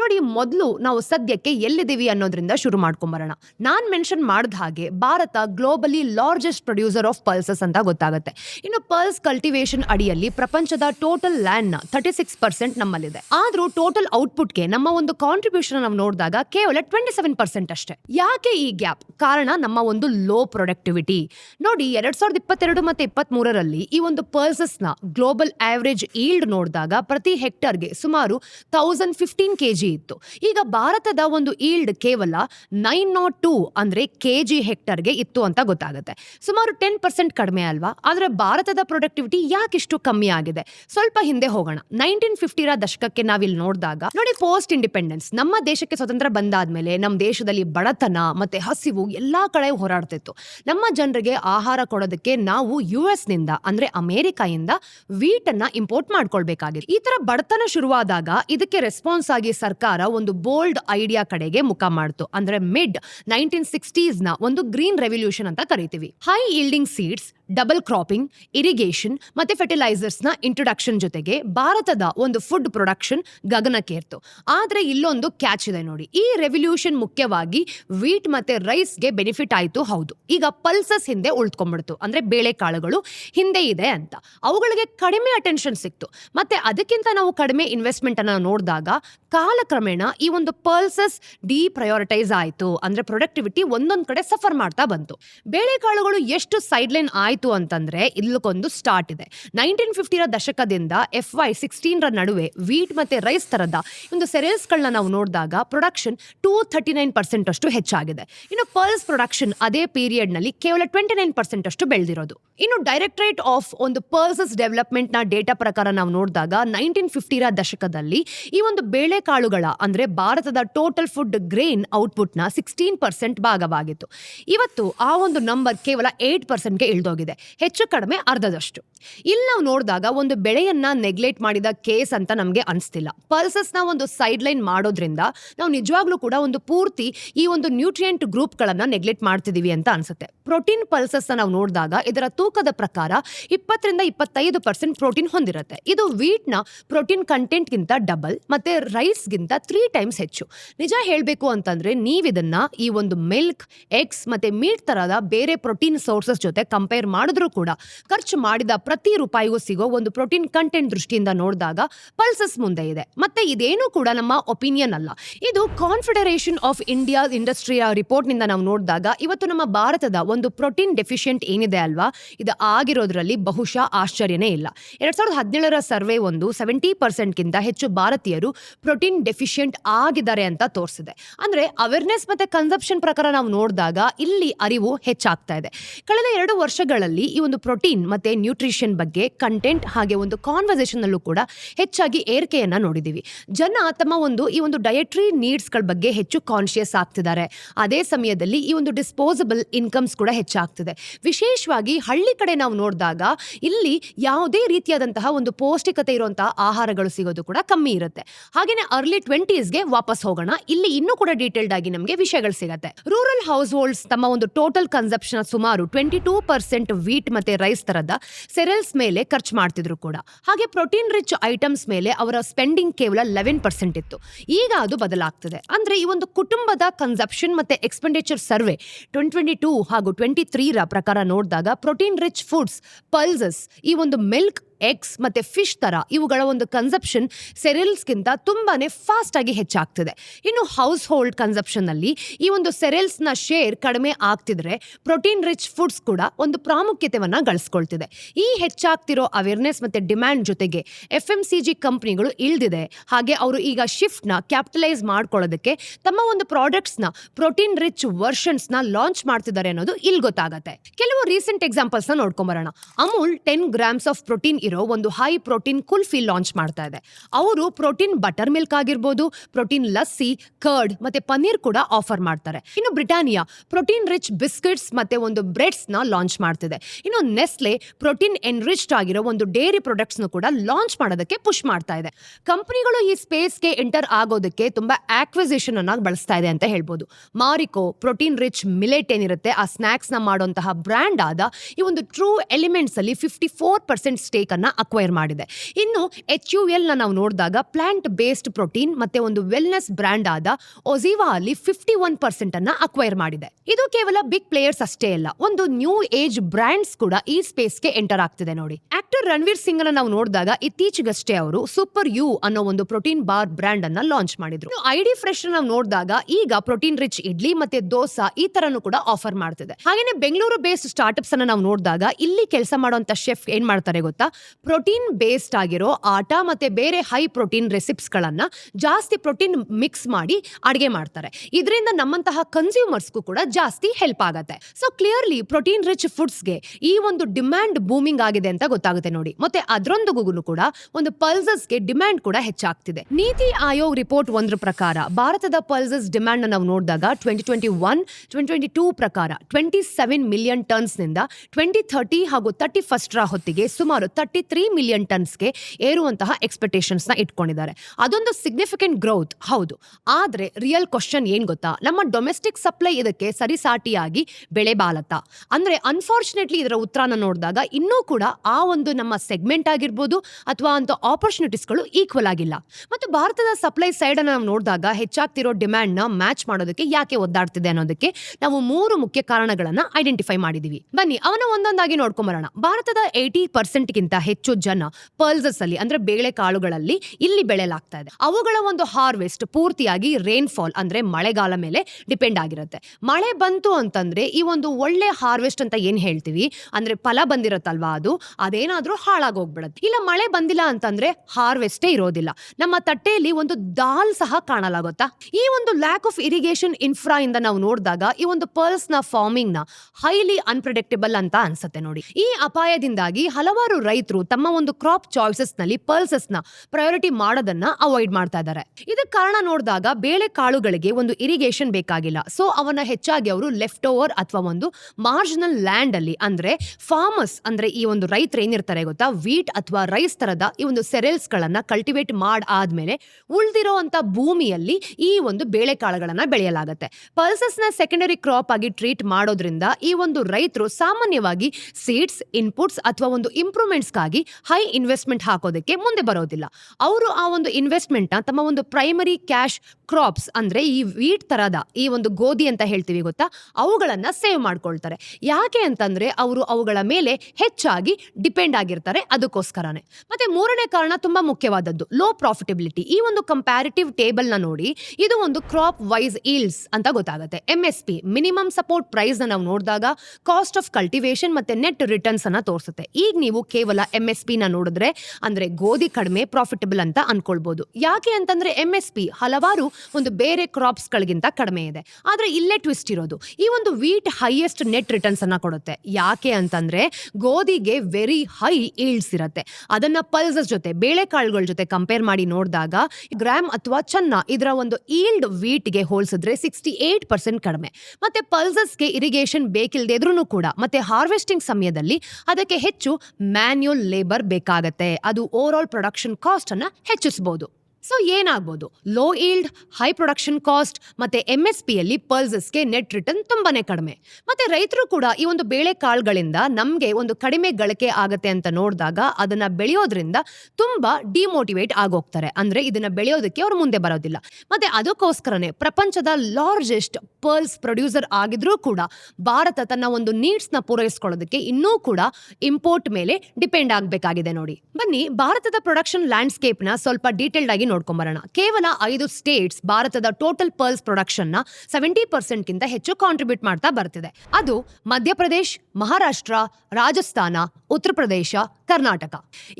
ನೋಡಿ, ಮೊದಲು ನಾವು ಸದ್ಯಕ್ಕೆ ಎಲ್ಲಿದ್ದೀವಿ ಅನ್ನೋದ್ರಿಂದ ಶುರು ಮಾಡ್ಕೊಂಬರೋಣ. ನಾನು ಮೆನ್ಷನ್ ಮಾಡಿದ ಹಾಗೆ Bharat globally largest producer of pulses ಅಂತ ಗೊತ್ತಾಗುತ್ತೆ. ಇನ್ನು ಪಲ್ಸ್ ಕಲ್ಟಿವೇಷನ್ ಅಡಿಯಲ್ಲಿ ಪ್ರಪಂಚದ ಟೋಟಲ್ ಲ್ಯಾಂಡ್ನ ತರ್ಟಿ ಸಿಕ್ಸ್ ಪರ್ಸೆಂಟ್ ನಮ್ಮಲ್ಲಿದೆ. ಆದರೂ ಟೋಟಲ್ ಔಟ್ಪುಟ್ಗೆ ನಮ್ಮ ಒಂದು ಕಾಂಟ್ರಿಬ್ಯೂಷನ್ ನಾವು ನೋಡಿದಾಗ ಕೇವಲ ಟ್ವೆಂಟಿ ಸೆವೆನ್ ಪರ್ಸೆಂಟ್ ಅಷ್ಟೇ. ಯಾಕೆ ಈ ಗ್ಯಾಪ್? ಕಾರಣ ನಮ್ಮ ಒಂದು ಲೋ ಪ್ರೊಡಕ್ಟಿವಿಟಿ ನೋಡಿ, ಎರಡ್ ಸಾವಿರದ ಇಪ್ಪತ್ತೆರಡು ಮತ್ತು ಇಪ್ಪತ್ತ್ಮೂರರಲ್ಲಿ ಈ ಒಂದು ಪಲ್ಸಸ್ನ ಗ್ಲೋಬಲ್ ಆವರೇಜ್ ಈಲ್ಡ್ ನೋಡಿದಾಗ ಪ್ರತಿ ಹೆಕ್ಟರ್ಗೆ ಸುಮಾರು ತೌಸಂಡ್ ಫಿಫ್ಟೀನ್ ಕೆಜಿ ಇತ್ತು. ಈಗ ಭಾರತದ ಒಂದು ಈಲ್ಡ್ ಕೇವಲ ನೈನ್ ನಾಟ್ ಟೂ ಅಂದ್ರೆ ಕೆಜಿ ಹೆಕ್ಟರ್ಗೆ ಇತ್ತು ಅಂತ ಗೊತ್ತಾಗುತ್ತೆ. ಸುಮಾರು ಟೆನ್ ಪರ್ಸೆಂಟ್ ಕಡಿಮೆ ಅಲ್ವಾ? ಆದ್ರೆ ಭಾರತದ ಪ್ರೊಡಕ್ಟಿವಿಟಿ ಯಾಕಿಷ್ಟು ಕಮ್ಮಿ ಆಗಿದೆ? ಸ್ವಲ್ಪ ಹಿಂದೆ ಹೋಗೋಣ. ನೈನ್ಟೀನ್ ಫಿಫ್ಟಿರ ದಶಕಕ್ಕೆ ನಾವಿಲ್ಲಿ ನೋಡಿದಾಗ, ನೋಡಿ ಪೋಸ್ಟ್ ಇಂಡಿಪೆಂಡೆನ್ಸ್ ನಮ್ಮ ದೇಶಕ್ಕೆ ಸ್ವತಂತ್ರ ಬಂದಾದ್ಮೇಲೆ ನಮ್ಮ ದೇಶದಲ್ಲಿ ಬಡತನ ಮತ್ತೆ ಹಸಿವು ಎಲ್ಲಾ ಕಡೆ ಹೋರಾಡ್ತಿತ್ತು. ನಮ್ಮ ಜನರಿಗೆ ಆಹಾರ ಕೊಡೋದಕ್ಕೆ ನಾವು ಯು ಎಸ್ನಿಂದ ಅಂದ್ರೆ ಅಮೆರಿಕಾಯಿಂದ ವೀಟ್ ಇಂಪೋರ್ಟ್ ಮಾಡ್ಕೊಳ್ಬೇಕಾಗಿದೆ. ಈ ತರ ಬಡತನ ಶುರುವಾದಾಗ ಇದಕ್ಕೆ ರೆಸ್ಪಾನ್ಸ್ ಆಗಿ ಸರ್ಕಾರ ಒಂದು ಬೋಲ್ಡ್ ಐಡಿಯಾ ಕಡೆಗೆ ಮುಖ ಮಾಡ್ತು. ಅಂದ್ರೆ ಮಿಡ್ ನೈನ್ಟೀನ್ ಸಿಕ್ಸ್ಟೀಸ್ನ ಒಂದು ಗ್ರೀನ್ ರೆವಲ್ಯೂಷನ್ ಅಂತ ಕರಿತೀವಿ. High yielding seeds, double cropping, irrigation ಮತ್ತೆ ಫರ್ಟಿಲೈಸರ್ಸ್ನ ಇಂಟ್ರೊಡಕ್ಷನ್ ಜೊತೆಗೆ ಭಾರತದ ಒಂದು ಫುಡ್ ಪ್ರೊಡಕ್ಷನ್ ಗಗನಕ್ಕೇರ್ತು. ಆದ್ರೆ ಇಲ್ಲೊಂದು ಕ್ಯಾಚ್ ಇದೆ ನೋಡಿ. ಈ ರೆವಲ್ಯೂಷನ್ ಮುಖ್ಯವಾಗಿ ವೀಟ್ ಮತ್ತೆ ರೈಸ್ಗೆ ಬೆನಿಫಿಟ್ ಆಯ್ತು ಹೌದು. ಈಗ ಪಲ್ಸಸ್ ಹಿಂದೆ ಉಳ್ಕೊಂಡ್ಬಿಡ್ತು ಅಂದ್ರೆ ಬೇಳೆಕಾಳುಗಳು ಹಿಂದೆ ಇದೆ ಅಂತ. ಅವುಗಳಿಗೆ ಕಡಿಮೆ ಅಟೆನ್ಷನ್ ಸಿಕ್ತು. ಮತ್ತೆ ಅದಕ್ಕಿಂತ ನಾವು ಕಡಿಮೆ ಇನ್ವೆಸ್ಟ್ಮೆಂಟ್ ಅನ್ನ ನೋಡಿದಾಗ ಕಾಲಕ್ರಮೇಣ ಈ ಒಂದು ಪರ್ಲ್ಸಸ್ ಡಿ ಪ್ರಯಾರಿಟೈಸ್ ಆಯಿತು. ಅಂದ್ರೆ ಪ್ರೊಡಕ್ಟಿವಿಟಿ ಒಂದೊಂದು ಕಡೆ ಸಫರ್ ಮಾಡ್ತಾ ಬಂತು. ಬೇಳೆಕಾಳುಗಳು ಎಷ್ಟು ಸೈಡ್ಲೈನ್ ಆಯಿತು ಅಂತಂದ್ರೆ ಇಲ್ಲಕ್ಕೊಂದು ಸ್ಟಾರ್ಟ್ ಇದೆ. ನೈನ್ಟೀನ್ ಫಿಫ್ಟಿರ ದಶಕದಿಂದ ಎಫ್ ವೈ ಸಿಕ್ಸ್ಟೀನ್ರ ನಡುವೆ ವೀಟ್ ಮತ್ತೆ ರೈಸ್ ಥರದ ಒಂದು ಸೆರೆಲ್ಸ್ಗಳನ್ನ ನಾವು ನೋಡಿದಾಗ production two thirty nine percent ಅಷ್ಟು ಹೆಚ್ಚಾಗಿದೆ. ಇನ್ನು ಪರ್ಲ್ಸ್ ಪ್ರೊಡಕ್ಷನ್ ಅದೇ ಪೀರಿಯಡ್ನಲ್ಲಿ ಕೇವಲ ಟ್ವೆಂಟಿ ನೈನ್ ಪರ್ಸೆಂಟ್ ಅಷ್ಟು ಬೆಳೆದಿರೋದು. ಇನ್ನು ಡೈರೆಕ್ಟರೇಟ್ ಆಫ್ ಒಂದು ಪರ್ಸಸ್ ಡೆವಲಪ್ಮೆಂಟ್ನ ಡೇಟಾ ಪ್ರಕಾರ ನಾವು ನೋಡಿದಾಗ ನೈನ್ಟೀನ್ ಫಿಫ್ಟಿರ ದಶಕದಲ್ಲಿ ಈ ಒಂದು ಬೇಳೆಕಾಳುಗಳ ಅಂದ್ರೆ ಭಾರತದ ಟೋಟಲ್ ಫುಡ್ ಗ್ರೇನ್ ಔಟ್ಪುಟ್ನ ಸಿಕ್ಸ್ಟೀನ್ ಪರ್ಸೆಂಟ್ ಭಾಗವಾಗಿತ್ತು. ಇವತ್ತು ಆ ಒಂದು ನಂಬರ್ ಕೇವಲ ಏಟ್ ಪರ್ಸೆಂಟ್ಗೆ ಇಳಿದೋಗಿದೆ. ಹೆಚ್ಚು ಕಡಿಮೆ ಅರ್ಧದಷ್ಟು. ಇಲ್ಲಿ ನಾವು ನೋಡಿದಾಗ ಒಂದು ಬೆಳೆಯನ್ನು ನೆಗ್ಲೆಕ್ಟ್ ಮಾಡಿದ ಕೇಸ್ ಅಂತ ನಮಗೆ ಅನಿಸ್ತಿಲ್ಲ. ಪಲ್ಸಸ್ನ ಒಂದು ಸೈಡ್ ಲೈನ್ ಮಾಡೋದ್ರಿಂದ ನಾವು ನಿಜವಾಗ್ಲೂ ಕೂಡ ಒಂದು ಪೂರ್ತಿ ಈ ಒಂದು ನ್ಯೂಟ್ರಿಯೆಂಟ್ ಗ್ರೂಪ್ಗಳನ್ನು ನೆಗ್ಲೆಕ್ಟ್ ಮಾಡ್ತಿದೀವಿ ಅಂತ ಅನಿಸುತ್ತೆ. ಪ್ರೋಟೀನ್ ಪಲ್ಸಸ್ ನಾವು ನೋಡಿದಾಗ ಇದರ ತೂಕದ ಪ್ರಕಾರ ಇಪ್ಪತ್ತರಿಂದ ಇಪ್ಪತ್ತೈದು ಪರ್ಸೆಂಟ್ ಪ್ರೋಟೀನ್ ಹೊಂದಿರುತ್ತೆ. ಇದು ವೀಟ್ನ ಪ್ರೋಟೀನ್ ಕಂಟೆಂಟ್ಗಿಂತ ಡಬಲ್ ಮತ್ತೆ ರೈಸ್ ಗಿಂತ ತ್ರೀ ಟೈಮ್ಸ್ ಹೆಚ್ಚು. ನಿಜ ಹೇಳಬೇಕು ಅಂತಂದ್ರೆ ನೀವಿದನ್ನ ಈ ಒಂದು ಮಿಲ್ಕ್ ಎಗ್ಸ್ ಮತ್ತೆ ಮೀಟ್ ಥರದ ಬೇರೆ ಪ್ರೋಟೀನ್ ಸೋರ್ಸಸ್ ಜೊತೆ ಕಂಪೇರ್ ಮಾಡಿದ್ರೂ ಕೂಡ ಖರ್ಚು ಮಾಡಿದ ಪ್ರತಿ ರೂಪಾಯಿಗೂ ಸಿಗೋ ಒಂದು ಪ್ರೋಟೀನ್ ಕಂಟೆಂಟ್ ದೃಷ್ಟಿಯಿಂದ ನೋಡಿದಾಗ ಪಲ್ಸಸ್ ಮುಂದೆ ಇದೆ. ಮತ್ತೆ ಇದೇನು ಕೂಡ ನಮ್ಮ ಒಪಿನಿಯನ್ ಅಲ್ಲ. ಇದು ಕಾನ್ಫೆಡರೇಷನ್ ಆಫ್ ಇಂಡಿಯಾ ಇಂಡಸ್ಟ್ರಿಯ ರಿಪೋರ್ಟ್ನಿಂದ ನಾವು ನೋಡಿದಾಗ ಇವತ್ತು ನಮ್ಮ ಭಾರತದ ಒಂದು ಪ್ರೋಟೀನ್ ಡೆಫಿಷಿಯೆಂಟ್ ಏನಿದೆ ಅಲ್ವಾ? ಇದು ಆಗಿರೋದ್ರಲ್ಲಿ ಬಹುಶಃ ಆಶ್ಚರ್ಯನೇ ಇಲ್ಲ. ಎರಡ್ ಸಾವಿರದ ಹದಿನೇಳರ ಸರ್ವೆ ಒಂದು ಸೆವೆಂಟಿ ಪರ್ಸೆಂಟ್ಗಿಂತ ಹೆಚ್ಚು ಭಾರತೀಯರು ಪ್ರೋಟೀನ್ ಡೆಫಿಷಿಯಂಟ್ ಆಗಿದ್ದಾರೆ ಅಂತ ತೋರಿಸಿದೆ. ಅಂದರೆ ಅವೇರ್ನೆಸ್ ಮತ್ತು ಕನ್ಸಪ್ಷನ್ ಪ್ರಕಾರ ನಾವು ನೋಡಿದಾಗ ಇಲ್ಲಿ ಅರಿವು ಹೆಚ್ಚಾಗ್ತಾ ಇದೆ. ಕಳೆದ ಎರಡು ವರ್ಷಗಳಲ್ಲಿ ಈ ಒಂದು ಪ್ರೋಟೀನ್ ಮತ್ತು ನ್ಯೂಟ್ರಿಷನ್ ಬಗ್ಗೆ ಕಂಟೆಂಟ್ ಹಾಗೆ ಒಂದು ಕಾನ್ವರ್ಸೇಷನಲ್ಲೂ ಕೂಡ ಹೆಚ್ಚಾಗಿ ಏರಿಕೆಯನ್ನು ನೋಡಿದ್ದೀವಿ ಜನ ತಮ್ಮ ಒಂದು ಈ ಒಂದು ಡಯಟ್ರಿ ನೀಡ್ಸ್ಗಳ ಬಗ್ಗೆ ಹೆಚ್ಚು ಕಾನ್ಷಿಯಸ್ ಆಗ್ತಿದ್ದಾರೆ. ಅದೇ ಸಮಯದಲ್ಲಿ ಈ ಒಂದು ಡಿಸ್ಪೋಸಬಲ್ ಇನ್ಕಮ್ಸ್ ಕೂಡ ಹೆಚ್ಚಾಗ್ತಿದೆ. ವಿಶೇಷವಾಗಿ ಹಳ್ಳಿ ಕಡೆ ನಾವು ನೋಡಿದಾಗ ಇಲ್ಲಿ ಯಾವುದೇ ರೀತಿಯಾದಂತಹ ಒಂದು ಪೌಷ್ಟಿಕತೆ ಇರುವಂತಹ ಆಹಾರಗಳು ಸಿಗೋದು ಕೂಡ ಕಮ್ಮಿ ಇರುತ್ತೆ. ಹಾಗೆಯೇ ಅರ್ಲಿ ಟ್ವೆಂಟೀಸ್ಗೆ ವಾಪಸ್ ಹೋಗೋಣ. ಇಲ್ಲಿ ಇನ್ನೂ ಕೂಡ ಡೀಟೇಲ್ಡ್ ಆಗಿ ನಮಗೆ ವಿಷಯಗಳು ಸಿಗುತ್ತೆ. ರೂರಲ್ ಹೌಸ್ ಹೋಲ್ಡ್ಸ್ ತಮ್ಮ ಒಂದು ಟೋಟಲ್ ಕನ್ಸಪ್ಷನ್ ಸುಮಾರು ಟ್ವೆಂಟಿ ಟೂ ಪರ್ಸೆಂಟ್ ವೀಟ್ ಮತ್ತೆ ರೈಸ್ ತರದ ಸೆರೆಲ್ಸ್ ಮೇಲೆ ಖರ್ಚು ಮಾಡ್ತಿದ್ರು ಕೂಡ. ಹಾಗೆ ಪ್ರೋಟೀನ್ ರಿಚ್ ಐಟಮ್ಸ್ ಮೇಲೆ ಅವರ ಸ್ಪೆಂಡಿಂಗ್ ಕೇವಲ ಲೆವೆನ್ ಪರ್ಸೆಂಟ್ ಇತ್ತು. ಈಗ ಅದು ಬದಲಾಗ್ತದೆ. ಅಂದ್ರೆ ಈ ಒಂದು ಕುಟುಂಬದ ಕನ್ಸಪ್ಷನ್ ಮತ್ತೆ expenditure survey twenty twenty two ಹಾಗೂ ಟ್ವೆಂಟಿ ತ್ರೀರ ಪ್ರಕಾರ ನೋಡಿದಾಗ ಪ್ರೋಟೀನ್ ರಿಚ್ ಫುಡ್ಸ್ ಪಲ್ಸಸ್ ಈ ಒಂದು ಮಿಲ್ಕ್ ಎಗ್ಸ್ ಮತ್ತೆ ಫಿಶ್ ಥರ ಇವುಗಳ ಒಂದು ಕನ್ಸಪ್ಷನ್ ಸೆರೆಲ್ಸ್ಗಿಂತ ತುಂಬಾನೇ ಫಾಸ್ಟ್ ಆಗಿ ಹೆಚ್ಚಾಗ್ತಿದೆ. ಇನ್ನು ಹೌಸ್ ಹೋಲ್ಡ್ ಕನ್ಸಪ್ಷನ್ನಲ್ಲಿ ಈ ಒಂದು ಸೆರೆಲ್ಸ್ನ ಶೇರ್ ಕಡಿಮೆ ಆಗ್ತಿದ್ರೆ ಪ್ರೋಟೀನ್ ರಿಚ್ ಫುಡ್ಸ್ ಕೂಡ ಒಂದು ಪ್ರಾಮುಖ್ಯತೆಯನ್ನು ಗಳಿಸ್ಕೊಳ್ತಿದೆ. ಈ ಹೆಚ್ಚಾಗ್ತಿರೋ ಅವೇರ್ನೆಸ್ ಮತ್ತೆ ಡಿಮ್ಯಾಂಡ್ ಜೊತೆಗೆ ಎಫ್ ಎಂ ಸಿ ಜಿ ಕಂಪ್ನಿಗಳು ಇಳ್ದಿದೆ. ಹಾಗೆ ಅವರು ಈಗ ಶಿಫ್ಟ್ನ ಕ್ಯಾಪಿಟಲೈಸ್ ಮಾಡ್ಕೊಳ್ಳೋದಕ್ಕೆ ತಮ್ಮ ಒಂದು ಪ್ರಾಡಕ್ಟ್ಸ್ನ ಪ್ರೋಟೀನ್ ರಿಚ್ ವರ್ಷನ್ಸ್ನ ಲಾಂಚ್ ಮಾಡ್ತಿದ್ದಾರೆ ಅನ್ನೋದು ಇಲ್ಲಿ ಗೊತ್ತಾಗುತ್ತೆ. ಕೆಲವು ರೀಸೆಂಟ್ ಎಕ್ಸಾಂಪಲ್ಸ್ನ ನೋಡ್ಕೊಂಬರೋಣ. Amul ten grams of protein ಒಂದು ಹೈ ಪ್ರೋಟೀನ್ ಕುಲ್ಫಿ ಲಾಂಚ್ ಮಾಡ್ತಾ ಇದೆ. ಅವರು ಪ್ರೋಟೀನ್ ಬಟರ್ ಮಿಲ್ಕ್ ಆಗಿರ್ಬೋದು ಪ್ರೋಟೀನ್ ಲಸ್ಸಿ ಕರ್ಡ್ ಮತ್ತೆ ಪನ್ನೀರ್ ಕೂಡ ಆಫರ್ ಮಾಡ್ತಾರೆ. ಇನ್ನು ಬ್ರಿಟಾನಿಯಾ ಪ್ರೋಟೀನ್ ರಿಚ್ ಬಿಸ್ಕೆಟ್ಸ್ ಮತ್ತೆ ಒಂದು ಬ್ರೆಡ್ಸ್ನ ಲಾಂಚ್ ಮಾಡ್ತಿದೆ. ಇನ್ನು ನೆಸ್ಲೆ ಪ್ರೋಟೀನ್ ಎನ್ರಿಚ್ಡ್ ಆಗಿರೋ ಒಂದು ಡೇರಿ ಪ್ರಾಡಕ್ಟ್ಸ್ ಕೂಡ ಲಾಂಚ್ ಮಾಡೋದಕ್ಕೆ ಪುಷ್ ಮಾಡ್ತಾ ಇದೆ. ಕಂಪನಿಗಳು ಈ ಸ್ಪೇಸ್ಗೆ ಎಂಟರ್ ಆಗೋದಕ್ಕೆ ತುಂಬಾ ಆಕ್ವಿಸಿಷನ್ ಅನ್ನ ಬಳಸ್ತಾ ಇದೆ ಅಂತ ಹೇಳ್ಬೋದು. ಮಾರಿಕೋ ಪ್ರೋಟೀನ್ ರಿಚ್ ಮಿಲೆಟ್ ಏನಿರುತ್ತೆ, ಆ ಸ್ನಾಕ್ಸ್ನ ಮಾಡುವಂತಹ ಬ್ರ್ಯಾಂಡ್ ಆದ ಈ ಒಂದು ಟ್ರೂ ಎಲಿಮೆಂಟ್ಸ್ ಅಲ್ಲಿ ಫಿಫ್ಟಿ ಫೋರ್ ಪರ್ಸೆಂಟ್ ಸ್ಟೇಕ್ ಅನ್ನ ಅಕ್ವೈರ್ ಮಾಡಿದೆ. ಇನ್ನು ಎಚ್ ಯು ಎಲ್ನ ನಾವು ನೋಡಿದಾಗ ಪ್ಲಾಂಟ್ ಬೇಸ್ಡ್ ಪ್ರೋಟೀನ್ ಮತ್ತೆ ಒಂದು ವೆಲ್ನೆಸ್ ಬ್ರ್ಯಾಂಡ್ ಆದ ಒಜಿವಾ ಅಲ್ಲಿ ಫಿಫ್ಟಿ ಒನ್ ಪರ್ಸೆಂಟ್ ಅನ್ನ ಅಕ್ವೈರ್ ಮಾಡಿದೆ. ಇದು ಕೇವಲ ಬಿಗ್ ಪ್ಲೇಯರ್ಸ್ ಅಷ್ಟೇ ಅಲ್ಲ, ಒಂದು ನ್ಯೂ ಏಜ್ ಬ್ರ್ಯಾಂಡ್ಸ್ ಕೂಡ ಈ ಸ್ಪೇಸ್ಗೆ ಎಂಟರ್ ಆಗ್ತಿದೆ ನೋಡಿ. ಆಕ್ಟರ್ ರಣವೀರ್ ಸಿಂಗ್ ಅನ್ನ ನಾವು ನೋಡಿದಾಗ ಇತ್ತೀಚೆಗಷ್ಟೇ ಅವರು ಸೂಪರ್ ಯು ಅನ್ನೋ ಒಂದು ಪ್ರೋಟೀನ್ ಬಾರ್ ಬ್ರ್ಯಾಂಡ್ ಅನ್ನ ಲಾಂಚ್ ಮಾಡಿದ್ರು. ಐಡಿ ಫ್ರೆಶ್ ನಾವು ನೋಡಿದಾಗ ಈಗ ಪ್ರೋಟೀನ್ ರಿಚ್ ಇಡ್ಲಿ ಮತ್ತೆ ದೋಸಾ ಈ ತರನು ಕೂಡ ಆಫರ್ ಮಾಡ್ತಿದೆ. ಹಾಗೇನೆ ಬೆಂಗಳೂರು ಬೇಸ್ಡ್ ಸ್ಟಾರ್ಟ್ಅಪ್ಸ್ ಅನ್ನ ನಾವು ನೋಡಿದಾಗ ಇಲ್ಲಿ ಕೆಲಸ ಮಾಡುವಂತ ಶೆಫ್ ಏನ್ ಮಾಡ್ತಾರೆ ಗೊತ್ತಾ? ಪ್ರೋಟೀನ್ ಬೇಸ್ಡ್ ಆಗಿರೋ ಆಟ ಮತ್ತೆ ಬೇರೆ ಹೈ ಪ್ರೋಟೀನ್ ರೆಸಿಪ್ಸ್ಗಳನ್ನು ಜಾಸ್ತಿ ಪ್ರೋಟೀನ್ ಮಿಕ್ಸ್ ಮಾಡಿ ಅಡುಗೆ ಮಾಡ್ತಾರೆ. ಇದರಿಂದ ನಮ್ಮಂತಹ ಕನ್ಸ್ಯೂಮರ್ಸ್ಗೂ ಕೂಡ ಜಾಸ್ತಿ ಹೆಲ್ಪ್ ಆಗುತ್ತೆ. ಸೊ ಕ್ಲಿಯರ್ಲಿ ಪ್ರೋಟೀನ್ ರಿಚ್ ಫುಡ್ಸ್ಗೆ ಈ ಒಂದು ಡಿಮ್ಯಾಂಡ್ ಬೂಮಿಂಗ್ ಆಗಿದೆ ಅಂತ ಗೊತ್ತಾಗುತ್ತೆ ನೋಡಿ. ಮತ್ತೆ ಅದರೊಂದಿಗೂ ಕೂಡ ಒಂದು ಪಲ್ಸಸ್ಗೆ ಡಿಮ್ಯಾಂಡ್ ಕೂಡ ಹೆಚ್ಚಾಗ್ತಿದೆ. ನೀತಿ ಆಯೋಗ್ ರಿಪೋರ್ಟ್ ಒಂದ್ರ ಪ್ರಕಾರ ಭಾರತದ ಪಲ್ಸಸ್ ಡಿಮ್ಯಾಂಡ್ ನಾವು ನೋಡಿದಾಗ twenty twenty one twenty twenty two ಪ್ರಕಾರ ಟ್ವೆಂಟಿ ಸೆವೆನ್ ಮಿಲಿಯನ್ ಟನ್ಸ್ನಿಂದ ಟ್ವೆಂಟಿ ಥರ್ಟಿ ಹಾಗೂ ತರ್ಟಿ ಫಸ್ಟ್ರ ಹೊತ್ತಿಗೆ ಸುಮಾರು ತರ್ಟಿ ತ್ರೀ ಮಿಲಿಯನ್ ಟನ್ಸ್ಗೆ ಏರುವಂತಹ ಎಕ್ಸ್ಪೆಕ್ಟೇಷನ್ಸ್ನ ಇಟ್ಕೊಂಡಿದ್ದಾರೆ. ಅದೊಂದು ಸಿಗ್ನಿಫಿಕೆಂಟ್ ಗ್ರೋತ್ ಹೌದು. ಆದ್ರೆ ರಿಯಲ್ ಕ್ವಶನ್ ಏನು ಗೊತ್ತಾ? ನಮ್ಮ ಡೊಮೆಸ್ಟಿಕ್ ಸಪ್ಲೈ ಇದಕ್ಕೆ ಸರಿಸಾಟಿಯಾಗಿ ಬೆಳೆ ಬಾಲತ್ತ. ಅಂದ್ರೆ ಅನ್ಫಾರ್ಚುನೇಟ್ಲಿ ಇದರ ಉತ್ತರನ ನೋಡಿದಾಗ ಇನ್ನೂ ಕೂಡ ಆ ಒಂದು ನಮ್ಮ ಸೆಗ್ಮೆಂಟ್ ಆಗಿರ್ಬೋದು ಅಥವಾ ಅಂತ ಆಪರ್ಚುನಿಟೀಸ್ಗಳು ಈಕ್ವಲ್ ಆಗಿಲ್ಲ. ಮತ್ತು ಭಾರತದ ಸಪ್ಲೈ ಸೈಡ್ ಅನ್ನು ನಾವು ನೋಡಿದಾಗ ಹೆಚ್ಚಾಗ್ತಿರೋ ಡಿಮ್ಯಾಂಡ್ನ ಮ್ಯಾಚ್ ಮಾಡೋದಕ್ಕೆ ಯಾಕೆ ಒದ್ದಾಡ್ತಿದೆ ಅನ್ನೋದಕ್ಕೆ ನಾವು ಮೂರು ಮುಖ್ಯ ಕಾರಣಗಳನ್ನು ಐಡೆಂಟಿಫೈ ಮಾಡಿದೀವಿ. ಬನ್ನಿ ಅವನ ಒಂದೊಂದಾಗಿ ನೋಡ್ಕೊಂಬರೋಣ. ಭಾರತದ ಏಯ್ಟಿ ಪರ್ಸೆಂಟ್ಗಿಂತ ಹೆಚ್ಚು ಜನ ಪರ್ಲ್ಸಸ್ ಅಲ್ಲಿ, ಅಂದ್ರೆ ಬೇಳೆ ಕಾಳುಗಳಲ್ಲಿ ಇಲ್ಲಿ ಬೆಳೆಯಲಾಗ್ತಾ ಇದೆ. ಅವುಗಳ ಒಂದು ಹಾರ್ವೆಸ್ಟ್ ಪೂರ್ತಿಯಾಗಿ ರೈನ್ಫಾಲ್ ಅಂದ್ರೆ ಮಳೆಗಾಲ ಮೇಲೆ ಡಿಪೆಂಡ್ ಆಗಿರುತ್ತೆ. ಮಳೆ ಬಂತು ಅಂತಂದ್ರೆ ಈ ಒಂದು ಒಳ್ಳೆ ಹಾರ್ವೆಸ್ಟ್ ಅಂತ ಏನ್ ಹೇಳ್ತೀವಿ? ಅಂದ್ರೆ ಫಲ ಬಂದಿರತ್ತಲ್ವಾ ಅದು? ಅದೇನಾದ್ರೂ ಹಾಳಾಗೋಗ್ಬಿಡತ್ತೆ. ಇಲ್ಲ, ಮಳೆ ಬಂದಿಲ್ಲ ಅಂತಂದ್ರೆ ಹಾರ್ವೆಸ್ಟೇ ಇರೋದಿಲ್ಲ. ನಮ್ಮ ತಟ್ಟೆಯಲ್ಲಿ ಒಂದು ದಾಲ್ ಸಹ ಕಾಣಲಾಗುತ್ತಾ? ಈ ಒಂದು ಲ್ಯಾಕ್ ಆಫ್ ಇರಿಗೇಷನ್ ಇನ್ಫ್ರಾ ಇಂದ ನಾವು ನೋಡಿದಾಗ ಈ ಒಂದು ಪರ್ಲ್ಸ್ನ ಫಾರ್ಮಿಂಗ್ನ ಹೈಲಿ ಅನ್ಪ್ರಿಡಿಕ್ಟೇಬಲ್ ಅಂತ ಅನ್ಸುತ್ತೆ ನೋಡಿ. ಈ ಅಪಾಯದಿಂದಾಗಿ ಹಲವಾರು ರೈತರು ತಮ್ಮ ಒಂದು ಕ್ರಾಪ್ ಚಾಯ್ಸಸ್ನಲ್ಲಿ ಪಲ್ಸಸ್ನ ಪ್ರಯಾರಿಟಿ ಮಾಡೋದನ್ನ ಅವಾಯ್ಡ್ ಮಾಡ್ತಾ ಇದ್ದಾರೆ. ಇದಕ್ಕೆ ಕಾರಣ ನೋಡಿದಾಗ ಬೇಳೆ ಕಾಳುಗಳಿಗೆ ಒಂದು ಇರಿಗೇಷನ್ ಬೇಕಾಗಿಲ್ಲ. ಸೊ ಅವನ್ನ ಹೆಚ್ಚಾಗಿ ಅವರು ಲೆಫ್ಟ್ ಓವರ್ ಅಥವಾ ಒಂದು ಮಾರ್ಜಿನಲ್ ಲ್ಯಾಂಡ್ ಅಲ್ಲಿ ಅಂದ್ರೆ ಫಾರ್ಮರ್ಸ್ ಅಂದ್ರೆ ಈ ಒಂದು ರೈತರು ಏನಿರ್ತಾರೆ ಗೊತ್ತಾ? ವೀಟ್ ಅಥವಾ ರೈಸ್ ತರದ ಈ ಒಂದು ಸೆರೆಲ್ಸ್ ಗಳನ್ನ ಕಲ್ಟಿವೇಟ್ ಮಾಡ್ ಆದ್ಮೇಲೆ ಉಳ್ದಿರೋ ಭೂಮಿಯಲ್ಲಿ ಈ ಒಂದು ಬೇಳೆಕಾಳುಗಳನ್ನ ಬೆಳೆಯಲಾಗುತ್ತೆ. ಪಲ್ಸಸ್ನ ಸೆಕೆಂಡರಿ ಕ್ರಾಪ್ ಆಗಿ ಟ್ರೀಟ್ ಮಾಡೋದ್ರಿಂದ ಈ ಒಂದು ರೈತರು ಸಾಮಾನ್ಯವಾಗಿ ಸೀಡ್ಸ್ ಇನ್ಪುಟ್ಸ್ ಅಥವಾ ಒಂದು ಇಂಪ್ರೂವ್ಮೆಂಟ್ಸ್ ಹೆಚ್ಚಾಗಿ ಹೈ ಇನ್ವೆಸ್ಟ್ಮೆಂಟ್ ಹಾಕೋದಕ್ಕೆ ಮುಂದೆ ಬರೋದಿಲ್ಲ. ಅವರು ಆ ಒಂದು ಇನ್ವೆಸ್ಟ್ಮೆಂಟ್ನ ತಮ್ಮ ಒಂದು ಪ್ರೈಮರಿ ಕ್ಯಾಶ್ ಕ್ರಾಪ್ಸ್ ಅಂದ್ರೆ ಈ ವೀಟ್ ಥರದ ಈ ಒಂದು ಗೋಧಿ ಅಂತ ಹೇಳ್ತೀವಿ ಗೊತ್ತಾ? ಅವುಗಳನ್ನು ಸೇವ್ ಮಾಡ್ಕೊಳ್ತಾರೆ. ಯಾಕೆ ಅಂತಂದ್ರೆ ಅವರು ಅವುಗಳ ಮೇಲೆ ಹೆಚ್ಚಾಗಿ ಡಿಪೆಂಡ್ ಆಗಿರ್ತಾರೆ ಅದಕ್ಕೋಸ್ಕರನೇ. ಮತ್ತೆ ಮೂರನೇ ಕಾರಣ ತುಂಬಾ ಮುಖ್ಯವಾದದ್ದು ಲೋ ಪ್ರಾಫಿಟಬಿಲಿಟಿ ಈ ಒಂದು ಕಂಪ್ಯಾರಿಟಿವ್ ಟೇಬಲ್ನ ನೋಡಿ ಇದು ಒಂದು ಕ್ರಾಪ್ ವೈಸ್ ಈಲ್ಸ್ ಅಂತ ಗೊತ್ತಾಗುತ್ತೆ. M S P minimum support ಪ್ರೈಸ್ನ ನಾವು ನೋಡಿದಾಗ ಕಾಸ್ಟ್ ಆಫ್ ಕಲ್ಟಿವೇಷನ್ ಮತ್ತೆ ನೆಟ್ ರಿಟರ್ನ್ಸ್ ಅನ್ನ ತೋರಿಸುತ್ತೆ. ಈಗ ನೀವು ಕೇವಲ ಎಂ ಎಸ್ ಪಿನ ನೋಡಿದ್ರೆ ಅಂದ್ರೆ ಗೋಧಿ ಕಡಿಮೆ ಪ್ರಾಫಿಟಬಲ್ ಅಂತ ಅನ್ಕೊಳ್ಬಹುದು ಯಾಕೆ ಅಂತಂದ್ರೆ ಎಂ ಎಸ್ ಪಿ ಹಲವಾರು ಒಂದು ಬೇರೆ ಕ್ರಾಪ್ಸ್ ಗಳಿಗಿಂತ ಕಡಿಮೆ ಇದೆ. ಆದ್ರೆ ಇಲ್ಲೇ ಟ್ವಿಸ್ಟ್ ಇರೋದು. ಈ ಒಂದು ವೀಟ್ ಹೈಯೆಸ್ಟ್ ನೆಟ್ ರಿಟರ್ನ್ಸ್ ಅನ್ನ ಕೊಡುತ್ತೆ. ಯಾಕೆ ಅಂತಂದ್ರೆ ಗೋಧಿಗೆ ವೆರಿ ಹೈ ಈಲ್ಡ್ಸ್ ಇರುತ್ತೆ. ಅದನ್ನ ಪಲ್ಸಸ್ ಜೊತೆ, ಬೇಳೆಕಾಳುಗಳ ಜೊತೆ ಕಂಪೇರ್ ಮಾಡಿ ನೋಡಿದಾಗ ಗ್ರಾಮ್ ಅಥವಾ ಚನ್ನ ಇದರ ಒಂದು ಈಲ್ಡ್ ವೀಟ್ಗೆ ಹೋಲಿಸಿದ್ರೆ ಸಿಕ್ಸ್ಟಿ ಏಟ್ ಪರ್ಸೆಂಟ್ ಕಡಿಮೆ. ಮತ್ತೆ ಪಲ್ಸಸ್ಗೆ ಇರಿಗೇಷನ್ ಬೇಕಿಲ್ಲದೆ ಇದ್ರೂ ಕೂಡ, ಮತ್ತೆ ಹಾರ್ವೆಸ್ಟಿಂಗ್ ಸಮಯದಲ್ಲಿ ಅದಕ್ಕೆ ಹೆಚ್ಚು ಮ್ಯಾನ್ಯುಯಲ್ ಲೇಬರ್ ಬೇಕಾಗತ್ತೆ. ಅದು ಓವರ್ ಆಲ್ ಪ್ರೊಡಕ್ಷನ್ ಕಾಸ್ಟ್ ಅನ್ನ ಹೆಚ್ಚಿಸಬಹುದು ಸೊ ಏನಾಗ್ಬೋದು? Low yield high production cost ಮತ್ತೆ ಎಂ ಎಸ್ ಪಿಯಲ್ಲಿ ಪಲ್ಸಸ್ಗೆ ನೆಟ್ ರಿಟರ್ನ್ ತುಂಬಾ ಕಡಿಮೆ. ಮತ್ತೆ ರೈತರು ಕೂಡ ಈ ಒಂದು ಬೇಳೆ ಕಾಳುಗಳಿಂದ ನಮಗೆ ಒಂದು ಕಡಿಮೆ ಗಳಿಕೆ ಆಗುತ್ತೆ ಅಂತ ನೋಡಿದಾಗ ಅದನ್ನ ಬೆಳೆಯೋದ್ರಿಂದ ತುಂಬಾ ಡಿಮೋಟಿವೇಟ್ ಆಗೋಗ್ತಾರೆ. ಅಂದ್ರೆ ಇದನ್ನ ಬೆಳೆಯೋದಕ್ಕೆ ಅವರು ಮುಂದೆ ಬರೋದಿಲ್ಲ. ಮತ್ತೆ ಅದಕ್ಕೋಸ್ಕರನೇ ಪ್ರಪಂಚದ ಲಾರ್ಜೆಸ್ಟ್ ಪರ್ಲ್ಸ್ ಪ್ರೊಡ್ಯೂಸರ್ ಆಗಿದ್ರೂ ಕೂಡ ಭಾರತ ತನ್ನ ಒಂದು ನೀಡ್ಸ್ನ ಪೂರೈಸ್ಕೊಳ್ಳೋದಕ್ಕೆ ಇನ್ನೂ ಕೂಡ ಇಂಪೋರ್ಟ್ ಮೇಲೆ ಡಿಪೆಂಡ್ ಆಗಬೇಕಾಗಿದೆ ನೋಡಿ. ಬನ್ನಿ, ಭಾರತದ ಪ್ರೊಡಕ್ಷನ್ ಲ್ಯಾಂಡ್ಸ್ಕೇಪ್ನ ಸ್ವಲ್ಪ ಡೀಟೇಲ್ಡ್ ಆಗಿ ನೋಡ್ಕೊಂಬರೋಣ. ಕೇವಲ ಐದು ಸ್ಟೇಟ್ಸ್ ಭಾರತದ ಟೋಟಲ್ ಪರ್ಲ್ಸ್ ಪ್ರೊಡಕ್ಷನ್ನ ಸೆವೆಂಟಿ ಪರ್ಸೆಂಟ್ ಗಿಂತ ಹೆಚ್ಚು ಕಾಂಟ್ರಿಬ್ಯೂಟ್ ಮಾಡ್ತಾ ಬರ್ತಿದೆ. ಅದು ಮಧ್ಯಪ್ರದೇಶ್, ಮಹಾರಾಷ್ಟ್ರ, ರಾಜಸ್ಥಾನ, ಉತ್ತರ ಪ್ರದೇಶ, ಕರ್ನಾಟಕ.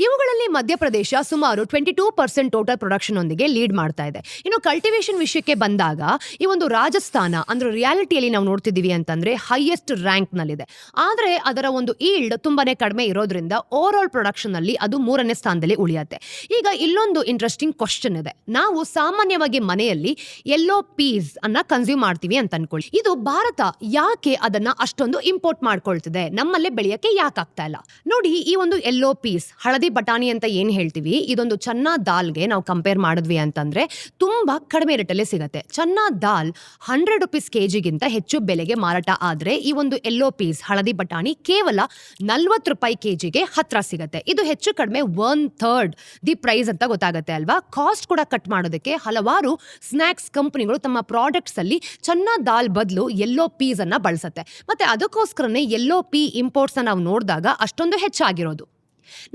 ಇವುಗಳಲ್ಲಿ ಮಧ್ಯಪ್ರದೇಶ ಸುಮಾರು twenty two percent total production ಒಂದಿಗೆ ಲೀಡ್ ಮಾಡ್ತಾ ಇದೆ. ಇನ್ನು ಕಲ್ಟಿವೇಶನ್ ವಿಷಯಕ್ಕೆ ಬಂದಾಗ ಈ ಒಂದು ರಾಜಸ್ಥಾನ ಅಂದ್ರೆ ರಿಯಾಲಿಟಿಯಲ್ಲಿ ನಾವು ನೋಡ್ತಿದ್ದೀವಿ ಅಂತಂದ್ರೆ ಹೈಯೆಸ್ಟ್ ರ್ಯಾಂಕ್ ನಲ್ಲಿದೆ. ಆದ್ರೆ ಅದರ ಒಂದು ಈಲ್ಡ್ ತುಂಬಾನೇ ಕಡಿಮೆ ಇರೋದ್ರಿಂದ ಓವರ್ ಆಲ್ ಪ್ರೊಡಕ್ಷನ್ ಅಲ್ಲಿ ಅದು ಮೂರನೇ ಸ್ಥಾನದಲ್ಲಿ ಉಳಿಯುತ್ತೆ. ಈಗ ಇಲ್ಲೊಂದು ಇಂಟ್ರೆಸ್ಟಿಂಗ್ ಕ್ವಶನ್ ಇದೆ. ನಾವು ಸಾಮಾನ್ಯವಾಗಿ ಮನೆಯಲ್ಲಿ ಎಲ್ಲೋ ಪೀಸ್ ಅನ್ನ ಕನ್ಸ್ಯೂಮ್ ಮಾಡ್ತೀವಿ ಅಂತ ಅನ್ಕೊಳ್ಳಿ. ಇದು ಭಾರತ ಯಾಕೆ ಅದನ್ನ ಅಷ್ಟೊಂದು ಇಂಪೋರ್ಟ್ ಮಾಡ್ಕೊಳ್ತಿದೆ? ನಮ್ಮಲ್ಲೇ ಬೆಳೆಯಕ್ಕೆ ಯಾಕೆ ಆಗ್ತಾ ಇಲ್ಲ? ನೋಡಿ, ಈ ಒಂದು ಎಲ್ಲೋ ಪೀಸ್ ಹಳದಿ ಬಟಾಣಿ ಅಂತ ಏನ್ ಹೇಳ್ತೀವಿ? ಇದೊಂದು ಚನ್ನ ದಾಲ್ಗೆ ನಾವು ಕಂಪೇರ್ ಮಾಡಿದ್ವಿ ಅಂತಂದ್ರೆ ತುಂಬಾ ಕಡಿಮೆ ರೇಟಲ್ಲೇ ಸಿಗತ್ತೆ. ಚನ್ನಾ ದಾಲ್ ಹಂಡ್ರೆಡ್ ರುಪೀಸ್ ಕೆಜಿಗಿಂತ ಹೆಚ್ಚು ಬೆಲೆಗೆ ಮಾರಾಟ ಆದ್ರೆ ಈ ಒಂದು ಎಲ್ಲೋ ಪೀಸ್ ಹಳದಿ ಬಟಾಣಿ ಕೇವಲ ನಲ್ವತ್ತು ರೂಪಾಯಿ ಕೆಜಿಗೆ ಹತ್ರ ಸಿಗತ್ತೆ. ಇದು ಹೆಚ್ಚು ಕಡಿಮೆ ಒನ್ ಥರ್ಡ್ ದಿ ಪ್ರೈಸ್ ಅಂತ ಗೊತ್ತಾಗುತ್ತೆ ಅಲ್ವಾ? ಕೂಡ ಕಟ್ ಮಾಡೋದಕ್ಕೆ ಹಲವಾರು ಸ್ನ್ಯಾಕ್ಸ್ ಕಂಪನಿಗಳು ತಮ್ಮ ಪ್ರಾಡಕ್ಟ್ಸ್ ಅಲ್ಲಿ ಚನ್ನ ದಾಲ್ ಬದಲು ಎಲ್ಲೋ ಪೀಸ್ ಅನ್ನ ಬಳಸುತ್ತೆ. ಮತ್ತೆ ಅದಕ್ಕೋಸ್ಕರನೇ ಎಲ್ಲೋ ಪೀ ಇಂಪೋರ್ಟ್ಸ್ ನಾವು ನೋಡಿದಾಗ ಅಷ್ಟೊಂದು ಹೆಚ್ಚಾಗಿರೋದು.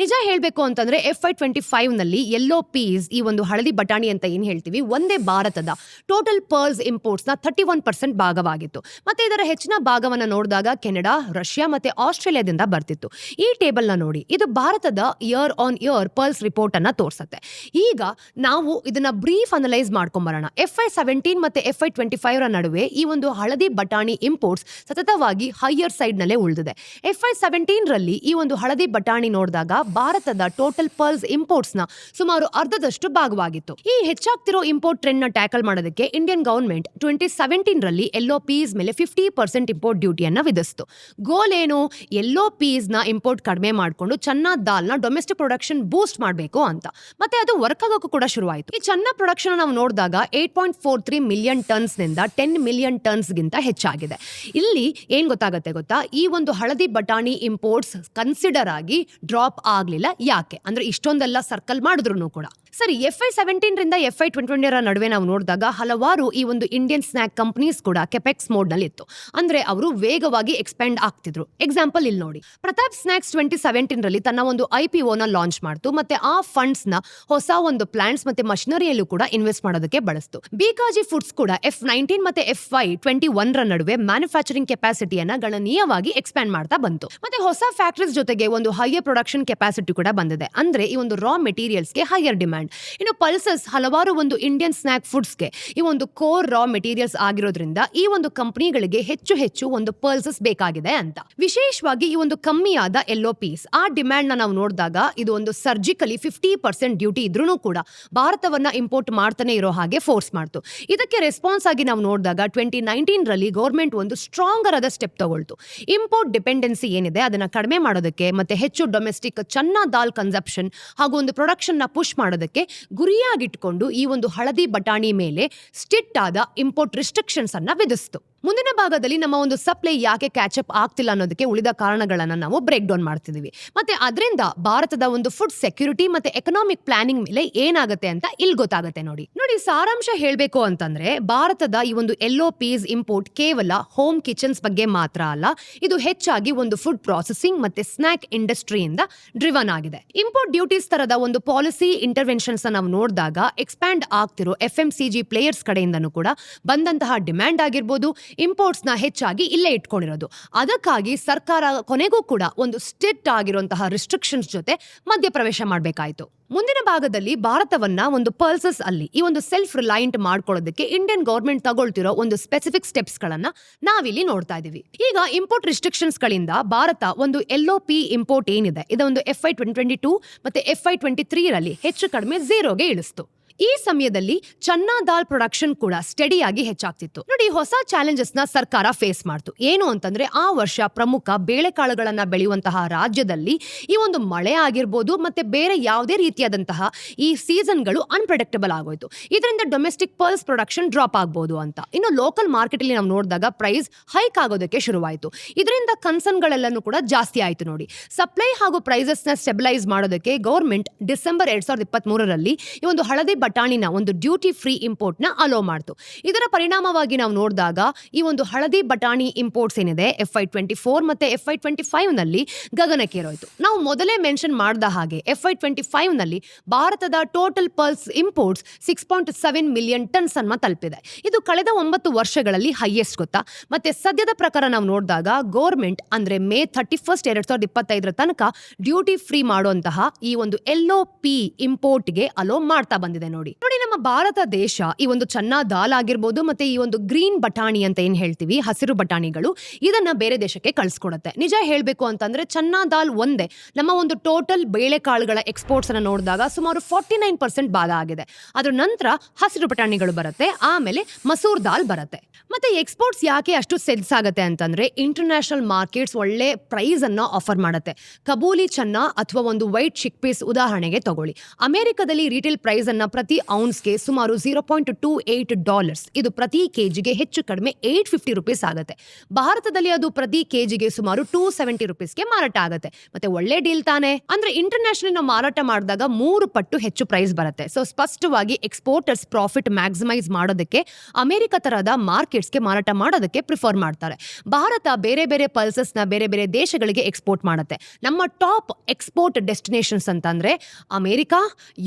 ನಿಜ ಹೇಳಬೇಕು ಅಂತಂದ್ರೆ ಎಫ್ ಐ ಟ್ವೆಂಟಿ ಫೈವ್ನಲ್ಲಿ ಎಲ್ಲೋ ಪೀಸ್ ಈ ಒಂದು ಹಳದಿ ಬಟಾಣಿ ಅಂತ ಏನು ಹೇಳ್ತೀವಿ? ಒಂದೇ ಭಾರತದ ಟೋಟಲ್ ಪರ್ಲ್ಸ್ ಇಂಪೋರ್ಟ್ಸ್ನ ಥರ್ಟಿ ಒನ್ ಪರ್ಸೆಂಟ್ ಭಾಗವಾಗಿತ್ತು. ಮತ್ತೆ ಇದರ ಹೆಚ್ಚಿನ ಭಾಗವನ್ನ ನೋಡಿದಾಗ ಕೆನಡಾ, ರಷ್ಯಾ ಮತ್ತೆ ಆಸ್ಟ್ರೇಲಿಯಾದಿಂದ ಬರ್ತಿತ್ತು. ಈ ಟೇಬಲ್ನ ನೋಡಿ, ಇದು ಭಾರತದ year on year pulse report ತೋರಿಸುತ್ತೆ. ಈಗ ನಾವು ಇದನ್ನ ಬ್ರೀಫ್ ಅನಲೈಸ್ ಮಾಡ್ಕೊಂಬರೋಣ. ಎಫ್ ಐ ಸೆವೆಂಟೀನ್ ಮತ್ತೆ ಎಫ್ ಐ ಟ್ವೆಂಟಿ ಫೈವ್ ರ ನಡುವೆ ಈ ಒಂದು ಹಳದಿ ಬಟಾಣಿ ಇಂಪೋರ್ಟ್ಸ್ ಸತತವಾಗಿ ಹೈಯರ್ ಸೈಡ್ನಲ್ಲೇ ಉಳಿದಿದೆ. ಎಫ್ ಐ ಸೆವೆಂಟೀನ್ ರಲ್ಲಿ ಈ ಒಂದು ಹಳದಿ ಬಟಾಣಿ ನೋಡಿದಾಗ ಭಾರತದ ಟೋಟಲ್ ಪರ್ಲ್ಸ್ ಇಂಪೋರ್ಟ್ಸ್ನ ಸುಮಾರು ಅರ್ಧದಷ್ಟು ಭಾಗವಾಗಿತ್ತು. ಈ ಹೆಚ್ಚಾಗ್ತಿರೋ ಇಂಪೋರ್ಟ್ ಟ್ರೆಂಡ್ನ ಟ್ಯಾಕಲ್ ಮಾಡೋದಕ್ಕೆ ಇಂಡಿಯನ್ ಗವರ್ಮೆಂಟ್ ಟ್ವೆಂಟಿ ಸೆವೆಂಟೀನ್ ರಲ್ಲಿ ಎಲ್ಲೋ ಪೀಸ್ ಮೇಲೆ ಫಿಫ್ಟಿ ಪರ್ಸೆಂಟ್ ಇಂಪೋರ್ಟ್ ಡ್ಯೂಟಿಯನ್ನ ವಿಧಿಸಿತು. ಗೋಲ್ ಏನು? ಎಲ್ಲೋ ಪೀಸ್ನ ಇಂಪೋರ್ಟ್ ಕಡಿಮೆ ಮಾಡಿಕೊಂಡು ಚೆನ್ನ ದಾಲ್ನ ಡೊಮೆಸ್ಟಿಕ್ ಪ್ರೊಡಕ್ಷನ್ ಬೂಸ್ಟ್ ಮಾಡಬೇಕು ಅಂತ. ಮತ್ತೆ ಅದು ವರ್ಕ್ ಆಗೋಕ್ಕೂ ಕೂಡ ಶುರುವಾಯಿತು. ಈ ಚೆನ್ನ ಪ್ರೊಡಕ್ಷನ್ ನಾವು ನೋಡಿದಾಗ eight point four three million ಟನ್ಸ್ನಿಂದ ten million tons ಗಿಂತ ಹೆಚ್ಚಾಗಿದೆ. ಇಲ್ಲಿ ಏನ್ ಗೊತ್ತಾಗುತ್ತೆ ಗೊತ್ತಾ? ಈ ಒಂದು ಹಳದಿ ಬಟಾಣಿ ಇಂಪೋರ್ಟ್ಸ್ ಕನ್ಸಿಡರ್ ಆಗಿ ಡ್ರಾಪ್ ಆಗ್ಲಿಲ್ಲ. ಯಾಕೆ? ಅಂದ್ರೆ ಇಷ್ಟೊಂದೆಲ್ಲ ಸರ್ಕಲ್ ಮಾಡಿದ್ರು ಕೂಡ. ಸರಿ ಎಫ್ ಐ ಸೆವೆಂಟೀನ್ ರಿಂದ ಎಫ್ ಐ ಟ್ವೆಂಟಿ ರ ನಡುವೆ ನಾವು ನೋಡಿದಾಗ ಹಲವಾರು ಈ ಒಂದು ಇಂಡಿಯನ್ ಸ್ನ್ಯಾಕ್ ಕಂಪನೀಸ್ ಕೂಡ ಕೆಪೆಕ್ಸ್ ಮೋಡ್ನಲ್ಲಿ ಇತ್ತು. ಅಂದ್ರೆ ಅವರು ವೇಗವಾಗಿ ಎಕ್ಸ್ಪ್ಯಾಂಡ್ ಆಗ್ತಿದ್ರು. ಎಕ್ಸಾಂಪಲ್ ಇಲ್ಲಿ ನೋಡಿ. ಪ್ರತಾಪ್ ಸ್ನ್ಯಾಕ್ಸ್ ಟ್ವೆಂಟಿ ಸೆವೆಂಟೀನ್ ರಲ್ಲಿ ತನ್ನ ಒಂದು ಐ ಪಿ ನ ಲಾಂಚ್ ಮಾಡ್ತು ಮತ್ತೆ ಆ ಫಂಡ್ಸ್ನ ಹೊಸ ಒಂದು ಪ್ಲಾಂಟ್ಸ್ ಮತ್ತೆ ಮಷಿನರಿಯಲ್ಲೂ ಕೂಡ ಇನ್ವೆಸ್ಟ್ ಮಾಡೋದಕ್ಕೆ ಬಳಸ್ತು. ಬಿಕಾಜಿ ಫುಡ್ಸ್ ಕೂಡ ಎಫ್ ನೈನ್ಟೀನ್ ಮತ್ತೆ ಎಫ್ ಐ ಟ್ವೆಂಟಿ ಒನ್ ರ ನಡುವೆ ಮ್ಯಾನುಫ್ಯಾಕ್ಚರಿಂಗ್ ಕೆಪಾಸಿಟಿಯನ್ನ ಗಣನೀಯವಾಗಿ ಎಕ್ಸ್ಪ್ಯಾಂಡ್ ಮಾಡ್ತಾ ಬಂತು. ಮತ್ತೆ ಹೊಸ ಫ್ಯಾಕ್ಟರೀಸ್ ಜೊತೆಗೆ ಒಂದು ಹೈಯರ್ ಪ್ರೊಡಕ್ಷನ್ ಕೆಪಾಸಿಟಿ ಕೂಡ ಬಂದಿದೆ. ಅಂದ್ರೆ ಈ ಒಂದು ರಾ ಮೆಟೀರಿಯಲ್ಸ್ಗೆ ಹೈಯರ್ ಡಿಮ್ಯಾಂಡ್ ಇನ್ನು ಪಲ್ಸಸ್ ಹಲವಾರು ಒಂದು ಇಂಡಿಯನ್ ಸ್ನ್ಯಾಕ್ ಫುಡ್ಸ್ಗೆ ಈ ಒಂದು ಕೋರ್ ರಾ ಮೆಟೀರಿಯಲ್ಸ್ ಆಗಿರೋದ್ರಿಂದ ಈ ಒಂದು ಕಂಪನಿಗಳಿಗೆ ಹೆಚ್ಚು ಹೆಚ್ಚು ಒಂದು ಪಲ್ಸಸ್ ಬೇಕಾಗಿದೆ ಅಂತ. ವಿಶೇಷವಾಗಿ ಈ ಒಂದು ಕಮ್ಮಿಯಾದ ಎಲ್ಲೋ ಪೀಸ್ ಆ ಡಿಮ್ಯಾಂಡ್ ನಾವು ನೋಡಿದಾಗ ಇದು ಒಂದು ಸರ್ಜಿಕಲಿ ಫಿಫ್ಟಿ ಪರ್ಸೆಂಟ್ ಡ್ಯೂಟಿ ಇದ್ರೂ ಕೂಡ ಭಾರತವನ್ನ ಇಂಪೋರ್ಟ್ ಮಾಡ್ತಾನೆ ಇರೋ ಹಾಗೆ ಫೋರ್ಸ್ ಮಾಡ್ತು. ಇದಕ್ಕೆ ರೆಸ್ಪಾನ್ಸ್ ಆಗಿ ನಾವು ನೋಡಿದಾಗ ಟ್ವೆಂಟಿ ನೈನ್ಟೀನ್ ರಲ್ಲಿ ಗೌರ್ಮೆಂಟ್ ಒಂದು ಸ್ಟ್ರಾಂಗರ್ ಆದ ಸ್ಟೆಪ್ ತಗೊಳ್ತು. ಇಂಪೋರ್ಟ್ ಡಿಪೆಂಡೆನ್ಸಿ ಏನಿದೆ ಅದನ್ನ ಕಡಿಮೆ ಮಾಡೋದಕ್ಕೆ ಮತ್ತೆ ಹೆಚ್ಚು ಡೊಮೆಸ್ಟಿಕ್ ಚನ್ನ ದಾಲ್ ಕನ್ಸಪ್ಷನ್ ಹಾಗೂ ಒಂದು ಪ್ರೊಡಕ್ಷನ್ನ ಪುಷ್ ಮಾಡೋದಕ್ಕೆ ಗುರಿಯಾಗಿಟ್ಕೊಂಡು ಈ ಒಂದು ಹಳದಿ ಬಟಾಣಿ ಮೇಲೆ ಸ್ಟಿಟ್ ಆದ ಇಂಪೋರ್ಟ್ ರಿಸ್ಟ್ರಿಕ್ಷನ್ಸ್ ಅನ್ನ ವಿಧಿಸ್ತು. ಮುಂದಿನ ಭಾಗದಲ್ಲಿ ನಮ್ಮ ಒಂದು ಸಪ್ಲೈ ಯಾಕೆ ಕ್ಯಾಚಪ್ ಆಗ್ತಿಲ್ಲ ಅನ್ನೋದಕ್ಕೆ ಉಳಿದ ಕಾರಣಗಳನ್ನು ನಾವು ಬ್ರೇಕ್ ಡೌನ್ ಮಾಡ್ತಿದ್ದೀವಿ. ಮತ್ತೆ ಅದರಿಂದ ಭಾರತದ ಒಂದು ಫುಡ್ ಸೆಕ್ಯೂರಿಟಿ ಮತ್ತೆ ಎಕನಾಮಿಕ್ ಪ್ಲಾನಿಂಗ್ ಮೇಲೆ ಏನಾಗುತ್ತೆ ಅಂತ ಇಲ್ಲಿ ಗೊತ್ತಾಗುತ್ತೆ ನೋಡಿ. ನೋಡಿ, ಸಾರಾಂಶ ಹೇಳಬೇಕು ಅಂತಂದ್ರೆ ಭಾರತದ ಈ ಒಂದು ಎಲ್ಲೋ ಪೀಸ್ ಇಂಪೋರ್ಟ್ ಕೇವಲ ಹೋಮ್ ಕಿಚನ್ಸ್ ಬಗ್ಗೆ ಮಾತ್ರ ಅಲ್ಲ, ಇದು ಹೆಚ್ಚಾಗಿ ಒಂದು ಫುಡ್ ಪ್ರಾಸೆಸಿಂಗ್ ಮತ್ತೆ ಸ್ನಾಕ್ ಇಂಡಸ್ಟ್ರಿಯಿಂದ ಡ್ರಿವನ್ ಆಗಿದೆ. ಇಂಪೋರ್ಟ್ ಡ್ಯೂಟೀಸ್ ತರದ ಒಂದು ಪಾಲಿಸಿ ಇಂಟರ್ವೆನ್ಷನ್ಸ್ ನಾವು ನೋಡಿದಾಗ ಎಕ್ಸ್ಪ್ಯಾಂಡ್ ಆಗ್ತಿರೋ F M C G players ಕಡೆಯಿಂದನೂ ಕೂಡ ಬಂದಂತಹ ಡಿಮ್ಯಾಂಡ್ ಆಗಿರ್ಬೋದು ಇಂಪೋರ್ಟ್ಸ್ನ ಹೆಚ್ಚಾಗಿ ಇಲ್ಲೇ ಇಟ್ಕೊಂಡಿರೋದು. ಅದಕ್ಕಾಗಿ ಸರ್ಕಾರ ಕೊನೆಗೂ ಕೂಡ ಒಂದು ಸ್ಟ್ರಿಕ್ಟ್ ಆಗಿರುವಂತಹ ರಿಸ್ಟ್ರಿಕ್ಷನ್ಸ್ ಜೊತೆ ಮಧ್ಯಪ್ರವೇಶ ಮಾಡಬೇಕಾಯಿತು. ಮುಂದಿನ ಭಾಗದಲ್ಲಿ ಭಾರತವನ್ನ ಒಂದು ಪರ್ಸಸ್ ಅಲ್ಲಿ, ಈ ಒಂದು ಸೆಲ್ಫ್ ರಿಲಯಂಟ್ ಮಾಡ್ಕೊಳ್ಳೋದಕ್ಕೆ ಇಂಡಿಯನ್ ಗೌರ್ಮೆಂಟ್ ತಗೊಳ್ತಿರೋ ಒಂದು ಸ್ಪೆಸಿಫಿಕ್ ಸ್ಟೆಪ್ಸ್ ಗಳನ್ನ ನಾವಿಲ್ಲಿ ನೋಡ್ತಾ ಇದೀವಿ. ಈಗ ಇಂಪೋರ್ಟ್ ರಿಸ್ಟ್ರಿಕ್ಷನ್ಸ್ ಗಳಿಂದ ಭಾರತ ಒಂದು ಎಲ್ಲೋ ಪಿ ಇಂಪೋರ್ಟ್ ಏನಿದೆ? ಇದೊಂದು F Y twenty twenty two ಮತ್ತೆ ಎಫ್ ಐ ಟ್ವೆಂಟಿ ತ್ರೀ ರಲ್ಲಿ ಹೆಚ್ಚು ಕಡಿಮೆ ಝೀರೋಗೆ ಇಳಿಸ್ತು. ಈ ಸಮಯದಲ್ಲಿ ಚನ್ನಾ ದಾಲ್ ಪ್ರೊಡಕ್ಷನ್ ಕೂಡ ಸ್ಟಡಿಯಾಗಿ ಹೆಚ್ಚಾಗ್ತಿತ್ತು. ನೋಡಿ, ಹೊಸ ಚಾಲೆಂಜಸ್ನ ಸರ್ಕಾರ ಫೇಸ್ ಮಾಡ್ತು. ಏನು ಅಂತಂದ್ರೆ, ಆ ವರ್ಷ ಪ್ರಮುಖ ಬೇಳೆಕಾಳುಗಳನ್ನ ಬೆಳೆಯುವಂತಹ ರಾಜ್ಯದಲ್ಲಿ ಈ ಒಂದು ಮಳೆ ಆಗಿರ್ಬೋದು ಮತ್ತೆ ಬೇರೆ ಯಾವುದೇ ರೀತಿಯಾದಂತಹ ಈ ಸೀಸನ್ಗಳು ಅನ್ಪ್ರೆಡಿಕ್ಟಬಲ್ ಆಗೋಯ್ತು. ಇದರಿಂದ ಡೊಮೆಸ್ಟಿಕ್ ಪರ್ಲ್ಸ್ ಪ್ರೊಡಕ್ಷನ್ ಡ್ರಾಪ್ ಆಗ್ಬೋದು ಅಂತ. ಇನ್ನು ಲೋಕಲ್ ಮಾರ್ಕೆಟ್ ಅಲ್ಲಿ ನಾವು ನೋಡಿದಾಗ ಪ್ರೈಸ್ ಹೈಕ್ ಆಗೋದಕ್ಕೆ ಶುರುವಾಯಿತು. ಇದರಿಂದ ಕನ್ಸರ್ನ್ಗಳೆಲ್ಲನೂ ಕೂಡ ಜಾಸ್ತಿ ಆಯಿತು ನೋಡಿ. ಸಪ್ಲೈ ಹಾಗೂ ಪ್ರೈಸಸ್ನ ಸ್ಟೆಬಿಲೈಸ್ ಮಾಡೋದಕ್ಕೆ ಗೌರ್ಮೆಂಟ್ ಡಿಸೆಂಬರ್ ಎರಡ್ ಸಾವಿರದ ಇಪ್ಪತ್ತ್ ಮೂರರಲ್ಲಿ ಈ ಒಂದು ಹಳದಿ ಬಟಾಣಿನ ಒಂದು ಡ್ಯೂಟಿ ಫ್ರೀ ಇಂಪೋರ್ಟ್ನ ಅಲೋ ಮಾಡ್ತು. ಇದರ ಪರಿಣಾಮವಾಗಿ ನಾವು ನೋಡಿದಾಗ ಈ ಒಂದು ಹಳದಿ ಬಟಾಣಿ ಇಂಪೋರ್ಟ್ಸ್ ಏನಿದೆ ಎಫ್ ಐ ಟ್ವೆಂಟಿ ಫೋರ್ ಮತ್ತೆ ಎಫ್ ಐ ಟ್ವೆಂಟಿ ಫೈವ್ನಲ್ಲಿ ಗಗನಕ್ಕೇರೋಯ್ತು. ನಾವು ಮೊದಲೇ ಮೆನ್ಷನ್ ಮಾಡಿದ ಹಾಗೆ ಎಫ್ ಐ ಟ್ವೆಂಟಿ ಫೈವ್ನಲ್ಲಿ ಭಾರತದ total pulse imports six point seven million tons ಅನ್ನ ತಲುಪಿದೆ. ಇದು ಕಳೆದ ಒಂಬತ್ತು ವರ್ಷಗಳಲ್ಲಿ ಹೈಯೆಸ್ಟ್ ಗೊತ್ತಾ? ಮತ್ತೆ ಸದ್ಯದ ಪ್ರಕಾರ ನಾವು ನೋಡಿದಾಗ ಗೌರ್ಮೆಂಟ್ ಅಂದ್ರೆ ಮೇ ಥರ್ಟಿ ಫಸ್ಟ್ ಎರಡ್ ಸಾವಿರದ ಇಪ್ಪತ್ತೈದರ ತನಕ ಡ್ಯೂಟಿ ಫ್ರೀ ಮಾಡುವಂತಹ ಈ ಒಂದು ಎಲ್ಲೋ ಪಿ ಇಂಪೋರ್ಟ್ಗೆ ಅಲೋ ಮಾಡ್ತಾ ಬಂದಿದೆ ನೋಡಿ. ನಮ್ಮ ಭಾರತ ದೇಶ ಈ ಒಂದು ಚನ್ನಾ ದಾಲ್ ಆಗಿರ್ಬೋದು ಮತ್ತೆ ಈ ಒಂದು ಗ್ರೀನ್ ಬಟಾಣಿ ಅಂತ ಏನ್ ಹೇಳ್ತೀವಿ? ಹಸಿರು ಬಟಾಣಿಗಳು ಇದನ್ನ ಬೇರೆ ದೇಶಕ್ಕೆ ಕಳ್ಸಿಕೊಡುತ್ತೆ. ನಿಜ ಹೇಳ್ಬೇಕು ಅಂತಂದ್ರೆ ಚನ್ನಾ ದಾಲ್ ಒಂದೇ. ನಮ್ಮ ಒಂದು ಟೋಟಲ್ ಬೇಳೆಕಾಳುಗಳ ಎಕ್ಸ್ಪೋರ್ಟ್ಸ್ ಅನ್ನ ನೋಡಿದಾಗ ಸುಮಾರು ಫಾರ್ಟಿ ನೈನ್ ಪರ್ಸೆಂಟ್ ಭಾಗ ಆಗಿದೆ. ಅದ್ರ ನಂತರ ಹಸಿರು ಬಟಾಣಿಗಳು ಬರುತ್ತೆ, ಆಮೇಲೆ ಮಸೂರ್ ದಾಲ್ ಬರುತ್ತೆ. ಮತ್ತೆ ಎಕ್ಸ್ಪೋರ್ಟ್ಸ್ ಯಾಕೆ ಅಷ್ಟು ಸೆಲ್ಸ್ ಆಗುತ್ತೆ ಅಂತಂದ್ರೆ ಇಂಟರ್ನ್ಯಾಷನಲ್ ಮಾರ್ಕೆಟ್ಸ್ ಒಳ್ಳೆ ಪ್ರೈಸ್ ಅನ್ನ ಆಫರ್ ಮಾಡುತ್ತೆ. ಕಬೂಲಿ ಚೆನ್ನ ಅಥವಾ ಒಂದು ವೈಟ್ ಚಿಕ್ ಪೀಸ್ ಉದಾಹರಣೆಗೆ ತಗೊಳ್ಳಿ. ಅಮೆರಿಕದಲ್ಲಿ ರಿಟೇಲ್ ಪ್ರೈಸ್ ಅನ್ನ ಪ್ರತಿ ಔನ್ಸ್ಗೆ ಸುಮಾರು zero point two eight dollars ಇದು ಪ್ರತಿ ಕೆಜಿಗೆ ಹೆಚ್ಚು ಕಡಿಮೆ ಏಟ್ ಫಿಫ್ಟಿ ರುಪೀಸ್ ಆಗುತ್ತೆ. ಭಾರತದಲ್ಲಿ ಅದು ಪ್ರತಿ ಕೆಜಿಗೆ ಸುಮಾರು ಟೂ ಸೆವೆಂಟಿ ರುಪೀಸ್ಗೆ ಮಾರಾಟ ಆಗುತ್ತೆ. ಮತ್ತೆ ಒಳ್ಳೆ ಡೀಲ್ ತಾನೆ? ಅಂದ್ರೆ ಇಂಟರ್ನ್ಯಾಷನಲ್ ನಾವು ಮಾರಾಟ ಮಾಡಿದಾಗ ಮೂರು ಪಟ್ಟು ಹೆಚ್ಚು ಪ್ರೈಸ್ ಬರುತ್ತೆ. ಸೊ ಸ್ಪಷ್ಟವಾಗಿ ಎಕ್ಸ್ಪೋರ್ಟರ್ಸ್ ಪ್ರಾಫಿಟ್ ಮ್ಯಾಕ್ಸಿಮೈಸ್ ಮಾಡೋದಕ್ಕೆ ಅಮೆರಿಕ ತರಹದ ಮಾರ್ಕೆಟ್ಸ್ಗೆ ಮಾರಾಟ ಮಾಡೋದಕ್ಕೆ ಪ್ರಿಫರ್ ಮಾಡ್ತಾರೆ. ಭಾರತ ಬೇರೆ ಬೇರೆ ಪಲ್ಸಸ್ನ ಬೇರೆ ಬೇರೆ ದೇಶಗಳಿಗೆ ಎಕ್ಸ್ಪೋರ್ಟ್ ಮಾಡುತ್ತೆ. ನಮ್ಮ ಟಾಪ್ ಎಕ್ಸ್ಪೋರ್ಟ್ ಡೆಸ್ಟಿನೇಷನ್ಸ್ ಅಂತಂದ್ರೆ America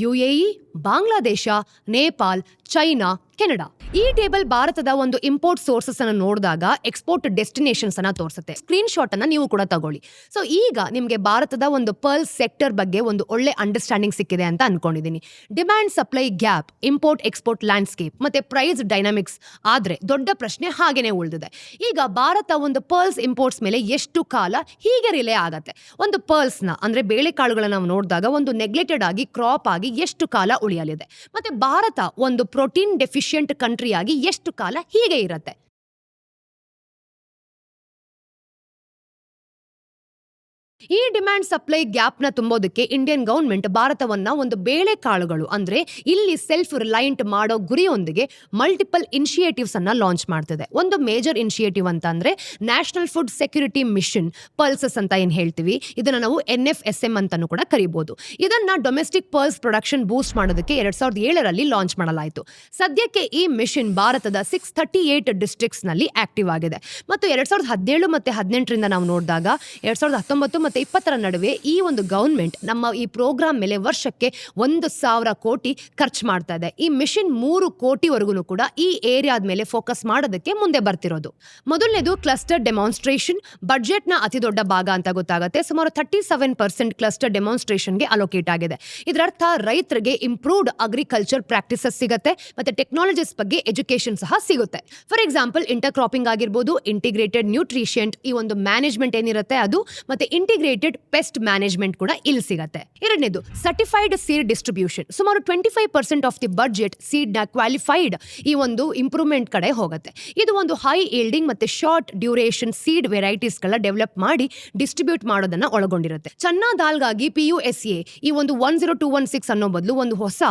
U A Bangladesh Nepal China, Canada. ಈ ಟೇಬಲ್ ಭಾರತದ ಒಂದು ಇಂಪೋರ್ಟ್ ಸೋರ್ಸಸ್ ಅನ್ನು ನೋಡಿದಾಗ ಎಕ್ಸ್ಪೋರ್ಟ್ ಡೆಸ್ಟಿನೇಷನ್ಸ್ ಅನ್ನ ತೋರಿಸುತ್ತೆ. ಸ್ಕ್ರೀನ್ ಶಾಟ್ ಅನ್ನ ನೀವು ಕೂಡ ತಗೊಳ್ಳಿ. ಸೊ ಈಗ ನಿಮಗೆ ಭಾರತದ ಒಂದು ಪರ್ಲ್ ಸೆಕ್ಟರ್ ಬಗ್ಗೆ ಒಂದು ಒಳ್ಳೆ ಅಂಡರ್ಸ್ಟ್ಯಾಂಡಿಂಗ್ ಸಿಕ್ಕಿದೆ ಅಂತ ಅನ್ಕೊಂಡಿದ್ದೀನಿ demand supply gap import export landscape ಮತ್ತೆ ಪ್ರೈಸ್ ಡೈನಾಮಿಕ್ಸ್ ಆದ್ರೆ ದೊಡ್ಡ ಪ್ರಶ್ನೆ ಹಾಗೇನೆ ಉಳಿದಿದೆ. ಈಗ ಭಾರತ ಒಂದು ಪರ್ಲ್ಸ್ ಇಂಪೋರ್ಟ್ಸ್ ಮೇಲೆ ಎಷ್ಟು ಕಾಲ ಹೀಗೆ ರಿಲೇ ಆಗತ್ತೆ? ಒಂದು ಪರ್ಲ್ಸ್ನ ಅಂದ್ರೆ ಬೇಳೆಕಾಳುಗಳನ್ನ ನಾವು ನೋಡಿದಾಗ ಒಂದು ನೆಗ್ಲೆಕ್ಟೆಡ್ ಆಗಿ ಕ್ರಾಪ್ ಆಗಿ ಎಷ್ಟು ಕಾಲ ಉಳಿಯಲಿದೆ? ಮತ್ತೆ ಭಾರತ ಒಂದು ಪ್ರೋಟೀನ್ ಡೆಫಿಷಿಯೆಂಟ್ ಕಂಟ್ರಿಯಾಗಿ ಎಷ್ಟು ಕಾಲ ಹೀಗೆ ಇರತ್ತೆ? ಈ ಡಿಮ್ಯಾಂಡ್ ಸಪ್ಲೈ ಗ್ಯಾಪ್ನ ತುಂಬೋದಕ್ಕೆ ಇಂಡಿಯನ್ ಗೌರ್ಮೆಂಟ್ ಭಾರತವನ್ನ ಒಂದು ಬೇಳೆಕಾಳುಗಳು ಅಂದ್ರೆ ಇಲ್ಲಿ ಸೆಲ್ಫ್ ರಿಲೈಂಟ್ ಮಾಡೋ ಗುರಿಯೊಂದಿಗೆ ಮಲ್ಟಿಪಲ್ ಇನಿಷಿಯೇಟಿವ್ಸ್ ಅನ್ನ ಲಾಂಚ್ ಮಾಡ್ತಿದೆ. ಒಂದು ಮೇಜರ್ ಇನಿಷಿಯೇಟಿವ್ ಅಂತ ಅಂದ್ರೆ national food security mission pulses ಅಂತ ಏನ್ ಹೇಳ್ತೀವಿ? ಇದನ್ನ ನಾವು ಎನ್ ಎಫ್ ಎಸ್ ಎಂ ಅಂತಾನು ಕೂಡ ಕರಿಬಹುದು ಇದನ್ನ ಡೊಮೆಸ್ಟಿಕ್ ಪರ್ಲ್ಸ್ ಪ್ರೊಡಕ್ಷನ್ ಬೂಸ್ಟ್ ಮಾಡೋದಕ್ಕೆ ಎರಡ್ ಸಾವಿರದ ಏಳರಲ್ಲಿ ಲಾಂಚ್ ಮಾಡಲಾಯಿತು. ಸದ್ಯಕ್ಕೆ ಈ ಮಿಷನ್ ಭಾರತದ ಸಿಕ್ಸ್ ಥರ್ಟಿ ಏಟ್ ಡಿಸ್ಟ್ರಿಕ್ಟ್ಸ್ನಲ್ಲಿ ಆಕ್ಟಿವ್ ಆಗಿದೆ. ಮತ್ತು ಎರಡ್ ಸಾವಿರದ ಹದಿನೇಳು ಮತ್ತೆ ಹದಿನೆಂಟರಿಂದ ನಾವು ನೋಡಿದಾಗ ಎರಡ್ ಸಾವಿರದ ಹತ್ತೊಂಬತ್ತು ಮತ್ತೆ ಇಪ್ಪತ್ತರ ನಡುವೆ ಈ ಒಂದು ಗೌರ್ಮೆಂಟ್ ನಮ್ಮ ಈ ಪ್ರೋಗ್ರಾಮ್ ಮೇಲೆ ವರ್ಷಕ್ಕೆ ಒಂದು ಸಾವಿರ ಕೋಟಿ ಖರ್ಚು ಮಾಡ್ತಾ ಇದೆ. ಈ ಮಿಷನ್ ಮೂರು ಕೋಟಿವರೆಗೂ ಕೂಡ ಈ ಏರಿಯಾದ ಮೇಲೆ ಫೋಕಸ್ ಮಾಡೋದಕ್ಕೆ ಮುಂದೆ ಬರ್ತಿರೋದು. ಮೊದಲನೇದು ಕ್ಲಸ್ಟರ್ ಡೆಮಾನ್ಸ್ಟ್ರೇಷನ್ ಬಜೆಟ್ನ ಅತಿ ದೊಡ್ಡ ಭಾಗ ಅಂತ ಗೊತ್ತಾಗುತ್ತೆ. ಸುಮಾರು ಥರ್ಟಿ ಸೆವೆನ್ ಪರ್ಸೆಂಟ್ ಕ್ಲಸ್ಟರ್ ಡೆಮಾನ್ಸ್ಟ್ರೇಷನ್ಗೆ ಅಲೋಕೇಟ್ ಆಗಿದೆ. ಇದರರ್ಥ ರೈತರಿಗೆ ಇಂಪ್ರೂವ್ಡ್ ಅಗ್ರಿಕಲ್ಚರ್ ಪ್ರಾಕ್ಟೀಸಸ್ ಸಿಗುತ್ತೆ, ಮತ್ತೆ ಟೆಕ್ನಾಲಜೀಸ್ ಬಗ್ಗೆ ಎಜುಕೇಶನ್ ಸಹ ಸಿಗುತ್ತೆ. ಫಾರ್ ಎಕ್ಸಾಂಪಲ್ ಇಂಟರ್ ಕ್ರಾಪಿಂಗ್ ಆಗಿರ್ಬೋದು ಇಂಟಿಗ್ರೇಟೆಡ್ ನ್ಯೂಟ್ರಿಷಿಯಂಟ್ ಈ ಒಂದು ಮ್ಯಾನೇಜ್ಮೆಂಟ್ ಏನಿರುತ್ತೆ ಅದು, ಮತ್ತೆ ಇಂಟಿಗ್ರೇಟೆಡ್ ಇಂಟಿಗ್ರೇಟೆಡ್ ಪೆಸ್ಟ್ ಮ್ಯಾನೇಜ್ಮೆಂಟ್ ಕೂಡ ಇಲ್ಲಿ ಸಿಗತ್ತೆ. ಎರಡನೇದು ಸರ್ಟಿಫೈಡ್ ಸೀಡ್ ಡಿಸ್ಟ್ರಿಬ್ಯೂಷನ್ ಸುಮಾರು twenty five percent of the budget ಸೀಡ್ನ qualified ಈ ಒಂದು ಇಂಪ್ರೂವ್ಮೆಂಟ್ ಕಡೆ ಹೋಗುತ್ತೆ. ಇದು ಒಂದು ಹೈ ಈಲ್ಡಿಂಗ್ ಮತ್ತೆ ಶಾರ್ಟ್ ಡ್ಯೂರೇಷನ್ ಸೀಡ್ ವೆರೈಟೀಸ್ಗಳ ಡೆವಲಪ್ ಮಾಡಿ ಡಿಸ್ಟ್ರಿಬ್ಯೂಟ್ ಮಾಡೋದನ್ನ ಒಳಗೊಂಡಿರುತ್ತೆ. ಚನ್ನಾ ದಾಲ್ಗಾಗಿ ಪಿ ಯು ಎಸ್ ಎ ಈ ಒಂದು one zero two one six ಅನ್ನೋ ಬದಲು ಒಂದು ಹೊಸ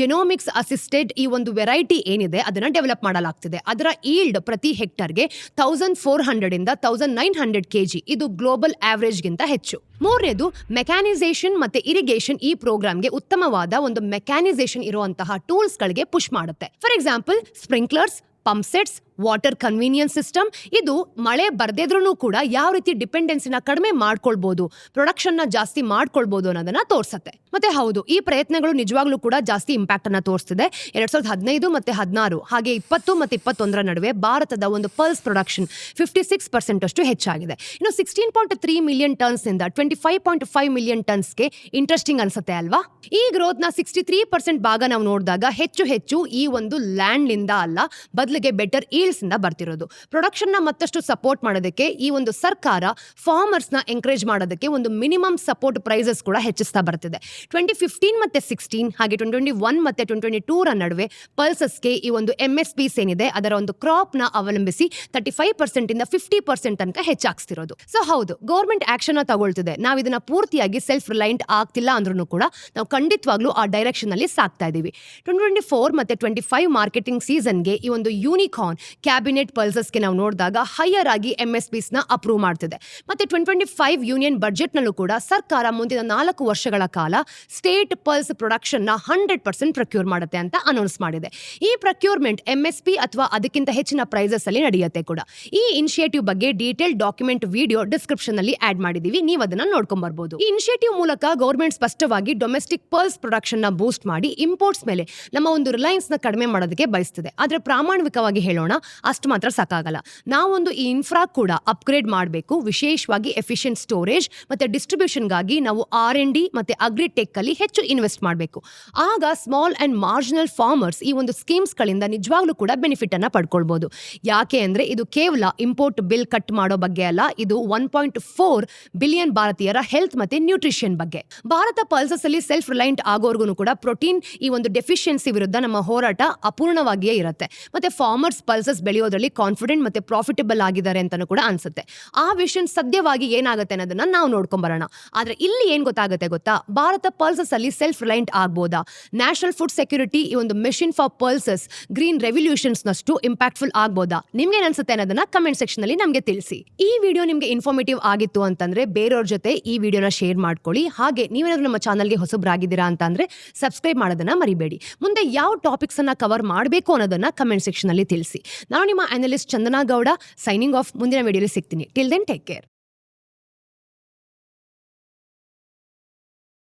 ಜೆನೋಮಿಕ್ಸ್ ಅಸಿಸ್ಟೆಡ್ ಈ ಒಂದು ವೆರೈಟಿ ಏನಿದೆ ಅದನ್ನ ಡೆವಲಪ್ ಮಾಡಲಾಗ್ತಿದೆ. ಅದರ ಈಲ್ಡ್ ಪ್ರತಿ ಹೆಕ್ಟರ್ಗೆ ತೌಸಂಡ್ ಫೋರ್ ಹಂಡ್ರೆಡ್ ಇಂದ ತೌಸಂಡ್ ನೈನ್ ಹಂಡ್ರೆಡ್ ಕೆಜಿ ಇದು ಗ್ಲೋಬಲ್ ಗಿಂತ ಹೆಚ್ಚು ಮೂರನೇದು ಮೆಕ್ಯಾನಿಸೇಷನ್ ಮತ್ತೆ ಇರಿಗೇಷನ್ ಈ ಪ್ರೋಗ್ರಾಮ್ಗೆ ಉತ್ತಮವಾದ ಒಂದು ಮೆಕ್ಯಾನಿಸೇಷನ್ ಇರುವಂತಹ ಟೂಲ್ಸ್ ಗಳಿಗೆ ಪುಷ್ ಮಾಡುತ್ತೆ. For example sprinklers pump sets water convenience system ಇದು ಮಳೆ ಬರ್ದಿದ್ರೂ ಕೂಡ ಯಾವ ರೀತಿ ಡಿಪೆಂಡೆನ್ಸಿನ ಕಡಿಮೆ ಮಾಡ್ಕೊಳ್ಬಹುದು ಪ್ರೊಡಕ್ಷನ್ನ ಜಾಸ್ತಿ ಮಾಡ್ಕೊಳ್ಬಹುದು ಅನ್ನೋದನ್ನ ತೋರಿಸುತ್ತೆ. ಮತ್ತೆ ಹೌದು, ಈ ಪ್ರಯತ್ನಗಳು ನಿಜವಾಗ್ಲೂ ಕೂಡ ಜಾಸ್ತಿ ಇಂಪ್ಯಾಕ್ಟ್ ಅನ್ನ ತೋರಿಸ್ತಿದೆ. ಎರಡ್ ಸಾವಿರದ ಹದಿನೈದು ಮತ್ತೆ ಹದಿನಾರು, ಹಾಗೆ ಇಪ್ಪತ್ತು ಮತ್ತೆ ಇಪ್ಪತ್ತೊಂದರ ನಡುವೆ ಭಾರತದ ಒಂದು pulse production fifty six percent ಅಷ್ಟು ಹೆಚ್ಚಾಗಿದೆ. ಇನ್ನು sixteen point three million tons ಇಂದ twenty five point five million ಟನ್ಸ್ಗೆ interesting ಅನ್ಸುತ್ತೆ ಅಲ್ವಾ? ಈ ಗ್ರೋತ್ನ ಸಿಕ್ಸ್ಟಿ ತ್ರೀ ಪರ್ಸೆಂಟ್ ಭಾಗ ನಾವು ನೋಡಿದಾಗ ಹೆಚ್ಚು ಹೆಚ್ಚು ಈ ಒಂದು ಲ್ಯಾಂಡ್ನಿಂದ ಅಲ್ಲ, ಬದಲಿಗೆ ಬೆಟರ್ ಈಲ್ಸ್ ಇಂದ ಬರ್ತಿರೋದು. ಪ್ರೊಡಕ್ಷನ್ನ ಮತ್ತಷ್ಟು ಸಪೋರ್ಟ್ ಮಾಡೋದಕ್ಕೆ ಈ ಒಂದು ಸರ್ಕಾರ ಫಾರ್ಮರ್ಸ್ನ ಎಂಕರೇಜ್ ಮಾಡೋದಕ್ಕೆ ಒಂದು ಮಿನಿಮಮ್ ಸಪೋರ್ಟ್ ಪ್ರೈಸಸ್ ಕೂಡ ಹೆಚ್ಚಿಸ್ತಾ ಬರ್ತಿದೆ. ಟ್ವೆಂಟಿ ಫಿಫ್ಟೀನ್ ಮತ್ತೆ ಸಿಕ್ಸ್ಟೀನ್ ಹಾಗೆ ಟ್ವೆಂಟಿ ಟ್ವೆಂಟಿ ಒನ್ ಮತ್ತೆ ಟ್ವೆಂಟಿ ಟ್ವೆಂಟಿ ಟೂರ ನಡುವೆ ಪಲ್ಸಸ್ಗೆ ಈ ಒಂದು ಎಂ ಎಸ್ ಪಿಸ್ ಏನಿದೆ, ಅದರ ಒಂದು ಕ್ರಾಪ್ನ ಅವಲಂಬಿಸಿ ತರ್ಟಿ ಫೈವ್ ಪರ್ಸೆಂಟ್ ಇಂದ ಫಿಫ್ಟಿ ಪರ್ಸೆಂಟ್ ತನಕ ಹೆಚ್ಚಾಗ್ತಿರೋದು ಸೊ ಹೌದು ಗೌರ್ಮೆಂಟ್ ಆಕ್ಷನ್ ತಗೊಳ್ತಿದೆ. ನಾವು ಇದನ್ನ ಪೂರ್ತಿಯಾಗಿ ಸೆಲ್ಫ್ ರಿಲೈಂಟ್ ಆಗ್ತಿಲ್ಲ ಅಂದ್ರೂ ಕೂಡ ನಾವು ಖಂಡಿತವಾಗ್ಲೂ ಆ ಡೈರೆಕ್ಷನ್ ಅಲ್ಲಿ ಸಾಕ್ತಾ ಇದೀವಿ. ಟ್ವೆಂಟಿ ಟ್ವೆಂಟಿ ಫೋರ್ ಮತ್ತೆ ಟ್ವೆಂಟಿ ಫೈವ್ ಮಾರ್ಕೆಟಿಂಗ್ ಸೀಸನ್ಗೆ ಈ ಒಂದು ಯೂನಿಕಾರ್ನ್ ಕ್ಯಾಬಿನೆಟ್ ಪಲ್ಸಸ್ಗೆ ನಾವು ನೋಡಿದಾಗ ಹೈಯರ್ ಆಗಿ ಎಂ ಎಸ್ ಪಿಸ್ನ ಅಪ್ರೂವ್ ಮಾಡ್ತಿದೆ. ಮತ್ತೆ twenty twenty five union budget ನಲ್ಲೂ ಕೂಡ ಸರ್ಕಾರ ಮುಂದಿನ ನಾಲ್ಕು ವರ್ಷಗಳ ಕಾಲ ಸ್ಟೇಟ್ ಪಲ್ಸ್ ಪ್ರೊಡಕ್ಷನ್ನ ಹಂಡ್ರೆಡ್ ಪರ್ಸೆಂಟ್ ಪ್ರಕ್ಯೂರ್ ಮಾಡುತ್ತೆ ಅಂತ ಅನೌನ್ಸ್ ಮಾಡಿದೆ. ಈ ಪ್ರಕ್ಯೂರ್ಮೆಂಟ್ ಎಂ ಎಸ್ ಪಿ ಅಥವಾ ಅದಕ್ಕಿಂತ ಹೆಚ್ಚಿನ ಪ್ರೈಸಸ್ ಅಲ್ಲಿ ನಡೆಯುತ್ತೆ ಕೂಡ. ಈ ಇನಿಷಿಯೇಟಿವ್ ಬಗ್ಗೆ ಡೀಟೇಲ್ ಡಾಕ್ಯುಮೆಂಟ್ ವಿಡಿಯೋ ಡಿಸ್ಕ್ರಿಪ್ಷನ್ ಅಲ್ಲಿ ಆಡ್ ಮಾಡಿದೀವಿ. ನೀವು ಅದನ್ನ ನೋಡ್ಕೊಂಡ್ ಬರ್ಬೋದು. ಈ ಇನಿಷಿಯೇಟಿವ್ ಮೂಲಕ ಗೌರ್ಮೆಂಟ್ ಸ್ಪಷ್ಟವಾಗಿ ಡೊಮೆಸ್ಟಿಕ್ ಪಲ್ಸ್ ಪ್ರೊಡಕ್ಷನ್ನ ಬೂಸ್ಟ್ ಮಾಡಿ ಇಂಪೋರ್ಟ್ಸ್ ಮೇಲೆ ನಮ್ಮ ಒಂದು ರಿಲಯನ್ಸ್ನ ಕಡಿಮೆ ಮಾಡೋದಕ್ಕೆ ಬಯಸ್ತಿದೆ. ಆದ್ರೆ ಪ್ರಾಮಾಣಿಕವಾಗಿ ಹೇಳೋಣ, ಅಷ್ಟು ಮಾತ್ರ ಸಾಕಾಗಲ್ಲ. ನಾವೊಂದು ಈ ಇನ್ಫ್ರಾ ಕೂಡ ಅಪ್ಗ್ರೇಡ್ ಮಾಡಬೇಕು, ವಿಶೇಷವಾಗಿ ಎಫಿಷಿಯೆಂಟ್ ಸ್ಟೋರೇಜ್ ಮತ್ತೆ ಡಿಸ್ಟ್ರಿಬ್ಯೂಷನ್ಗಾಗಿ ನಾವು ಆರ್ ಎನ್ ಡಿ ಮತ್ತೆ ಅಗ್ರಿ ಟೆಕ್ ಅಲ್ಲಿ ಹೆಚ್ಚು ಇನ್ವೆಸ್ಟ್ ಮಾಡಬೇಕು. ಆಗ ಸ್ಮಾಲ್ ಅಂಡ್ ಮಾರ್ಜಿನಲ್ ಫಾರ್ಮರ್ಸ್ ಈ ಒಂದು ಸ್ಕೀಮ್ಸ್ ಗಳಿಂದ ನಿಜವಾಗ್ಲೂ ಕೂಡ ಬೆನಿಫಿಟನ್ನು ಪಡ್ಕೊಳ್ಬೋದು. ಯಾಕೆ ಅಂದರೆ ಇದು ಕೇವಲ ಇಂಪೋರ್ಟ್ ಬಿಲ್ ಕಟ್ ಮಾಡೋ ಬಗ್ಗೆ ಅಲ್ಲ, ಇದು ಒನ್ ಪಾಯಿಂಟ್ ಫೋರ್ ಬಿಲಿಯನ್ ಭಾರತೀಯರ ಹೆಲ್ತ್ ಮತ್ತು ನ್ಯೂಟ್ರಿಷನ್ ಬಗ್ಗೆ. ಭಾರತ ಪಲ್ಸಸ್ ಅಲ್ಲಿ ಸೆಲ್ಫ್ ರಿಲೈಂಟ್ ಆಗೋರ್ಗು ಕೂಡ ಪ್ರೋಟೀನ್ ಈ ಒಂದು ಡೆಫಿಷಿಯನ್ಸಿ ವಿರುದ್ಧ ನಮ್ಮ ಹೋರಾಟ ಅಪೂರ್ಣವಾಗಿಯೇ ಇರುತ್ತೆ. ಮತ್ತೆ ಫಾರ್ಮರ್ಸ್ ಪಲ್ಸಸ್ ಬೆಳೆಯೋದ್ರಲ್ಲಿ ಕಾನ್ಫಿಡೆಂಟ್ ಮತ್ತೆ ಪ್ರಾಫಿಟಬಲ್ ಆಗಿದ್ದಾರೆ ಅಂತಾನೂ ಕೂಡ ಅನ್ಸುತ್ತೆ. ಆ ವಿಷನ್ ಸದ್ಯವಾಗಿ ಏನಾಗುತ್ತೆ ಅನ್ನೋದನ್ನ ನಾವು ನೋಡ್ಕೊಂಬರೋಣ ಆದ್ರೆ ಇಲ್ಲಿ ಏನ್ ಗೊತ್ತಾಗುತ್ತೆ ಗೊತ್ತಾ? ಭಾರತ ಪಲ್ಸಸ್ ಅಲ್ಲಿ ಸೆಲ್ಫ್ ರಿಲೈಂಟ್ ಆಗ್ಬೋದಾ? ನ್ಯಾಷನಲ್ ಫುಡ್ ಸೆಕ್ಯೂರಿಟಿ ಈ ಒಂದು mission for pulses green revolutions ನಷ್ಟು ಇಂಪ್ಯಾಕ್ಟ್ಫುಲ್ ಆಗ್ಬೋದಾ? ನಿಮ್ಗೆ ಅನ್ಸುತ್ತೆ ಅನ್ನೋದನ್ನ ಕಮೆಂಟ್ ಸೆಕ್ಷನ್ ಅಲ್ಲಿ ನಮಗೆ ತಿಳಿಸಿ. ಈ ವಿಡಿಯೋ ನಿಮ್ಗೆ ಇನ್ಫಾರ್ಮೇಟಿವ್ ಆಗಿತ್ತು ಅಂತಂದ್ರೆ ಬೇರೆಯವ್ರ ಜೊತೆ ಈ ವಿಡಿಯೋನ ಶೇರ್ ಮಾಡ್ಕೊಳ್ಳಿ. ಹಾಗೆ ನೀವೇನಾದ್ರೂ ನಮ್ಮ ಚಾನಲ್ಗೆ ಹೊಸಬ್ರಾಗಿದ್ದೀರಾ ಅಂತ ಅಂದ್ರೆ ಸಬ್ಸ್ಕ್ರೈಬ್ ಮಾಡೋದನ್ನ ಮರಿಬೇಡಿ. ಮುಂದೆ ಯಾವ ಟಾಪಿಕ್ಸ್ ಅನ್ನ ಕವರ್ ಮಾಡಬೇಕು ಅನ್ನೋದನ್ನ ಕಮೆಂಟ್ ಸೆಕ್ಷನ್ ಅಲ್ಲಿ ತಿಳಿಸಿ. ನಾನು ನಿಮ್ಮ analyst Chandana Gowda signing off ಮುಂದಿನ ವಿಡಿಯೋಲಿ ಸಿಗ್ತೀನಿ. Till then take care